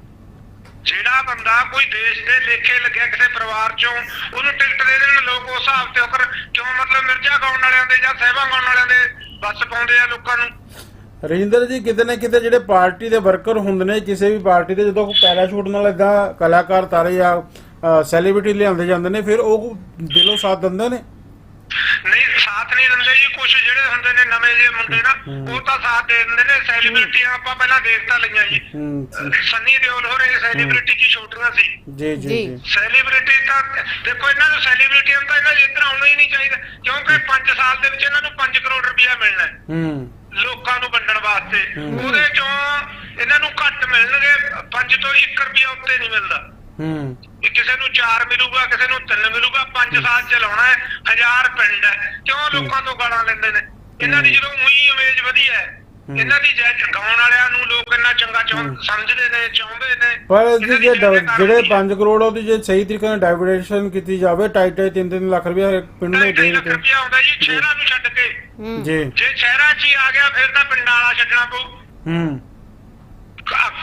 ਜਿਹੜਾ ਬੰਦਾ ਕੋਈ ਦੇਸ਼ ਦੇ ਲੇਖੇ ਲੱਗਿਆ ਕਿਸੇ ਪਰਿਵਾਰ ਚੋਂ ਉਹਨੂੰ ਟਿਕਟ ਦੇ ਦੇਣ ਲੋਕ ਉਸ ਹਿਸਾਬ ਤੇ ਹੋਕਰ ਕਿਉਂ ਮਤਲਬ ਮਿਰਜ਼ਾ ਗਾਉਣ ਵਾਲਿਆਂ ਦੇ ਜਾਂ ਸਹਿਬਾ ਗਾਉਣ ਵਾਲਿਆਂ ਦੇ ਬੱਸ ਪਾਉਂਦੇ ਆ ਲੋਕਾਂ ਨੂੰ? ਰਜਿੰਦਰ ਜੀ ਕਿਤੇ ਨਾ ਕਿਤੇ ਜਿਹੜੇ ਪਾਰਟੀ ਦੇ ਵਰਕਰ ਹੁੰਦੇ ਨੇ ਕਿਸੇ ਵੀ ਪਾਰਟੀ ਦੇ ਜਦੋਂ ਕੋਈ ਪੈਰਾਸ਼ੂਟ ਨਾਲ ਇਦਾਂ ਕਲਾਕਾਰ ਤਾਰੇ ਜਾਂ ਸੈਲੀਬ੍ਰਿਟੀ ਲਿਆਉਂਦੇ ਜਾਂਦੇ ਨੇ ਫਿਰ ਉਹ ਦਿਲੋਂ ਸਾਥ ਦਿੰਦੇ ਨੇ? ਨਹੀਂ ਸਾਥ ਨਹੀਂ ਦਿੰਦੇ ਜੀ ਕੁਝ ਜਿਹੜੇ ਹੁੰਦੇ ਨੇ ਨਵੇਂ ਜਿਹੇ ਮੁੰਡੇ ਨਾ ਉਹ ਤਾਂ ਸਾਥ ਦੇ ਦਿੰਦੇ ਨੇ ਸੈਲੀਬ੍ਰਿਟੀਆਂ ਆਪਾਂ ਪਹਿਲਾਂ ਦੇਖਤਾ ਲਈਆਂ ਜੀ। ਸੰਨੀ ਦਿਓਲ ਹੋ ਰਹੇ ਸੈਲੀਬ੍ਰਿਟੀ ਕੀ ਛੋਟੀਆਂ ਸੀ। ਜੀ ਜੀ ਸੈਲੀਬ੍ਰਿਟੀ ਤਾਂ ਦੇਖੋ ਇਹਨਾਂ ਨੂੰ ਸੈਲੀਬ੍ਰਿਟੀਆਂ ਤਾਂ ਇਹਨਾਂ ਦੇ ਇੱਧਰ ਆਉਣਾ ਹੀ ਨਹੀਂ ਚਾਹੀਦਾ ਕਿਉਂਕਿ 5 ਸਾਲ ਦੇ ਵਿੱਚ ਇਹਨਾਂ ਨੂੰ 5 ਕਰੋੜ ਰੁਪਇਆ ਮਿਲਣਾ ਹੈ। ਹੂੰ। ਲੋਕਾਂ ਨੂੰ ਵੰਡਣ ਵਾਸਤੇ। ਉਹਦੇ ਚੋਂ ਇਹਨਾਂ ਨੂੰ ਘੱਟ ਮਿਲਣਗੇ 5 ਤੋਂ 1 ਰੁਪਇਆ ਉੱਤੇ ਨਹੀਂ ਮਿਲਦਾ। ਹੂੰ। ਕਿਸੇ ਨੂੰ 4 ਮਿਲੂਗਾ ਕਿਸੇ ਨੂੰ 3 ਮਿਲੂਗਾ 5 ਸਾਲ ਚਲਾਉਣਾ ਹੈ 1000 ਪਿੰਡ ਹੈ। ਕਿਉਂ ਲੋਕਾਂ ਤੋਂ ਗਾਲਾਂ ਲੈਂਦੇ ਨੇ? ਇਹਨਾਂ ਦੀ ਜਦੋਂ ਉਹੀ ਇਮੇਜ ਵਧੀਆ ਹੈ ਇਹਨਾਂ ਦੀ ਜੈ ਗਾਉਣ ਵਾਲਿਆਂ ਨੂੰ ਲੋਕ ਇੰਨਾ ਚੰਗਾ ਸਮਝਦੇ ਨੇ ਚਾਹੁੰਦੇ ਨੇ। ਪਰ ਜੀ ਜਿਹੜੇ ਹੁੰਦੀ ਹੈ। 5 ਕਰੋੜ ਉਹਦੀ ਜੇ ਸਹੀ ਤਰੀਕੇ ਨਾਲ ਡਾਈਵਰੇਸ਼ਨ ਕੀਤੀ ਜਾਵੇ 2.5 3 ਲੱਖ ਰੁਪਏ ਹਰ ਪਿੰਡ ਨੂੰ ਦੇ ਦਿੱਤੇ। ਰੁਪਇਆ ਆਉਂਦਾ ਜੀ। ਸ਼ਹਿਰਾਂ ਨੂੰ ਛੱਡ ਕੇ। ਜੀ। ਜੇ ਸ਼ਹਿਰਾਂ 'ਚ ਹੀ ਆ ਗਿਆ ਫਿਰ ਤਾਂ ਪਿੰਡਾਂ ਵਾਲਾ ਛੱਡਣਾ ਪਊ। ਹੂੰ।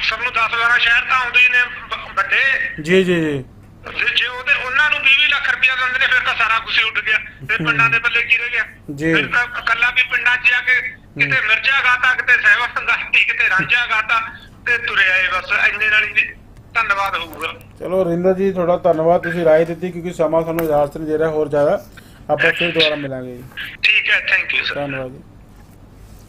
ਸਭ ਨੂੰ 10 12 ਸ਼ਹਿਰ ਤਾਂ ਆਉਂਦੇ ਹੀ ਨੇ ਬ- ਵੱਡੇ। ਜੀ ਜੀ ਜੀ। ਜੇ ਜੇ ਉਹਦੇ ਉਹਨਾਂ ਨੂੰ 20 ਲੱਖ ਰੁਪਇਆ ਦਿੰਦੇ ਨੇ ਫਿਰ ਤਾਂ ਸਾਰਾ ਕੁਝ ਹੀ ਉੱਡ ਗਿਆ। ਫਿਰ ਪਿੰਡਾਂ ਦੇ ਬੱਲੇ ਕੀ ਰਹਿ ਗਿਆ? ਜੀ। ਫਿਰ ਤਾਂ ਇਕੱਲਾ ਵੀ ਪਿੰਡਾਂ 'ਚ ਜਾ ਕੇ ਕਿਤੇ ਮਿਰਜ਼ਾ ਗਾਤਾ ਕਿਤੇ ਸਹਿਵਾ ਗਾਤੀ ਕਿਤੇ ਰਾਂਝਾ ਗਾਤਾ ਤੇ ਤੁਰੇ ਆਏ ਬਸ। ਇੰਨੇ ਨਾਲ ਹੀ ਧੰਨਵਾਦ ਹੋਊਗਾ। ਚਲੋ ਰਿੰਦਰ ਜੀ ਤੁਹਾਡਾ ਧੰਨਵਾਦ। ਤੁਸੀਂ ਰਾਏ ਦਿੱਤੀ ਕਿਉਂਕਿ ਸਮਾਂ ਸਾਨੂੰ ਇਜਾਜ਼ਤ ਨਹੀਂ ਦੇ ਰਿਹਾ। ਹੋਰ ਜ਼ਿਆਦਾ ਆਪਾਂ ਫਿਰ ਦੁਬਾਰਾ ਮਿਲਾਂਗੇ ਜੀ। ਠੀਕ ਹੈ ਥੈਂਕ ਯੂ ਸਰ ਧੰਨਵਾਦ ਜੀ।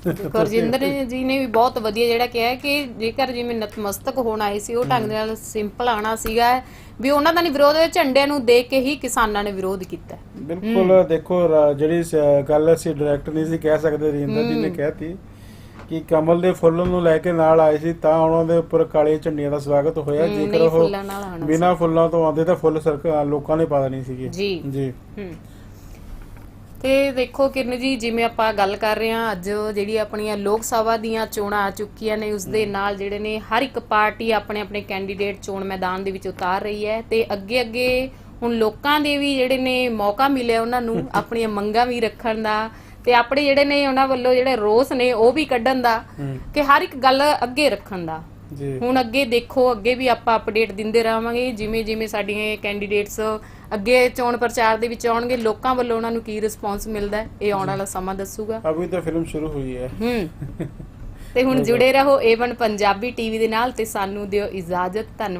ਗੁਰਜਿੰਦਰ ਜੀ ਨੇ ਵੀ ਬਹੁਤ ਵਧੀਆ ਜਿਹੜਾ ਕਿਹਾ ਹੈ ਕਿ ਜੇਕਰ ਜਿਵੇਂ ਨਤਮਸਤਕ ਹੋਣ ਆਏ ਸੀ ਉਹ ਢੰਗ ਦੇ ਨਾਲ ਸਿੰਪਲ ਆਣਾ ਸੀਗਾ ਵੀ ਉਹਨਾਂ ਦਾ ਨਹੀਂ ਵਿਰੋਧ ਝੰਡਿਆਂ ਨੂੰ ਦੇਖ ਕੇ ਹੀ ਕਿਸਾਨਾਂ ਨੇ ਵਿਰੋਧ ਕੀਤਾ। ਹੈ। ਬਿਲਕੁਲ ਦੇਖੋ ਜਿਹੜੀ ਸ- ਗੱਲ ਅਸੀਂ ਡਾਇਰੈਕਟ ਨਹੀਂ ਸੀ ਕਹਿ ਸਕਦੇ ਰਿੰਦਰ ਜੀ ਨੇ ਕਹਿਤੀ ਕਿ ਕਮਲ ਦੇ ਫੁੱਲ ਨੂੰ ਲੈ ਕੇ ਨਾਲ ਆਏ ਸੀ ਤਾਂ ਉਹਨਾਂ ਦੇ ਉੱਪਰ ਕਾਲੇ ਝੰਡੀਆਂ ਦਾ ਸਵਾਗਤ ਹੋਇਆ ਜੇਕਰ ਉਹ ਬਿਨਾਂ ਫੁੱਲਾਂ ਤੋਂ ਆਉਂਦੇ ਤਾਂ ਫੁੱਲ ਸਰਕਾਰ ਲੋਕਾਂ ਨੇ ਪਾ ਦੇਣੀ ਸੀਗੀ। ਜੀ। ਜੀ। ਹੂੰ। ਤੇ ਦੇਖੋ ਕਿਰਨ ਜੀ ਜਿਵੇਂ ਆਪਾਂ ਗੱਲ ਕਰ ਰਹੇ ਹਾਂ ਅੱਜ ਜਿਹੜੀ ਆਪਣੀਆਂ ਲੋਕ ਸਭਾ ਦੀਆਂ ਚੋਣਾਂ ਆ ਚੁੱਕੀਆਂ ਨੇ ਉਸ ਦੇ ਨਾਲ ਜਿਹੜੇ ਨੇ ਹਰ ਇੱਕ ਪਾਰਟੀ ਆਪਣੇ ਆਪਣੇ ਕੈਂਡੀਡੇਟ ਚੋਣ ਮੈਦਾਨ ਦੇ ਵਿੱਚ ਉਤਾਰ ਰਹੀ ਹੈ ਤੇ ਅੱਗੇ ਅੱਗੇ ਹੁਣ ਲੋਕਾਂ ਦੇ ਵੀ ਜਿਹੜੇ ਨੇ ਮੌਕਾ ਮਿਲਿਆ ਉਹਨਾਂ ਨੂੰ ਆਪਣੀਆਂ ਮੰਗਾਂ ਵੀ ਰੱਖਣ ਦਾ ਤੇ ਆਪਣੇ ਜਿਹੜੇ ਨੇ ਉਹਨਾਂ ਵੱਲੋਂ ਜਿਹੜੇ ਰੋਸ ਨੇ ਉਹ ਵੀ ਕੱਢਣ ਦਾ ਕਿ ਹਰ ਇੱਕ ਗੱਲ ਅੱਗੇ ਰੱਖਣ ਦਾ। ਜੀ। ਹੁਣ ਅੱਗੇ ਦੇਖੋ ਅੱਗੇ ਵੀ ਆਪਾਂ ਅਪਡੇਟ ਦਿੰਦੇ ਰਹਾਂਗੇ ਜਿਵੇਂ ਜਿਵੇਂ ਸਾਡੀਆਂ ਕੈਂਡੀਡੇਟਸ ਅੱਗੇ ਚੋਣ ਪ੍ਰਚਾਰ ਦੇ ਵਿੱਚ ਆਉਣਗੇ ਲੋਕਾਂ ਵੱਲੋਂ ਉਹਨਾਂ ਨੂੰ ਕੀ ਰਿਸਪੌਂਸ ਮਿਲਦਾ ਹੈ, ਇਹ ਆਉਣ ਵਾਲਾ ਸਮਾਂ ਦੱਸੂਗਾ। ਅਭੀ ਤਾਂ ਫਿਲਮ ਸ਼ੁਰੂ ਹੋਈ ਹੈ। ਹੂੰ। ਤੇ ਹੁਣ ਜੁੜੇ ਰਹੋ A1 ਪੰਜਾਬੀ ਟੀਵੀ ਦੇ ਨਾਲ ਤੇ ਸਾਨੂੰ ਦਿਓ ਇਜਾਜ਼ਤ ਧੰਨਵਾਦ।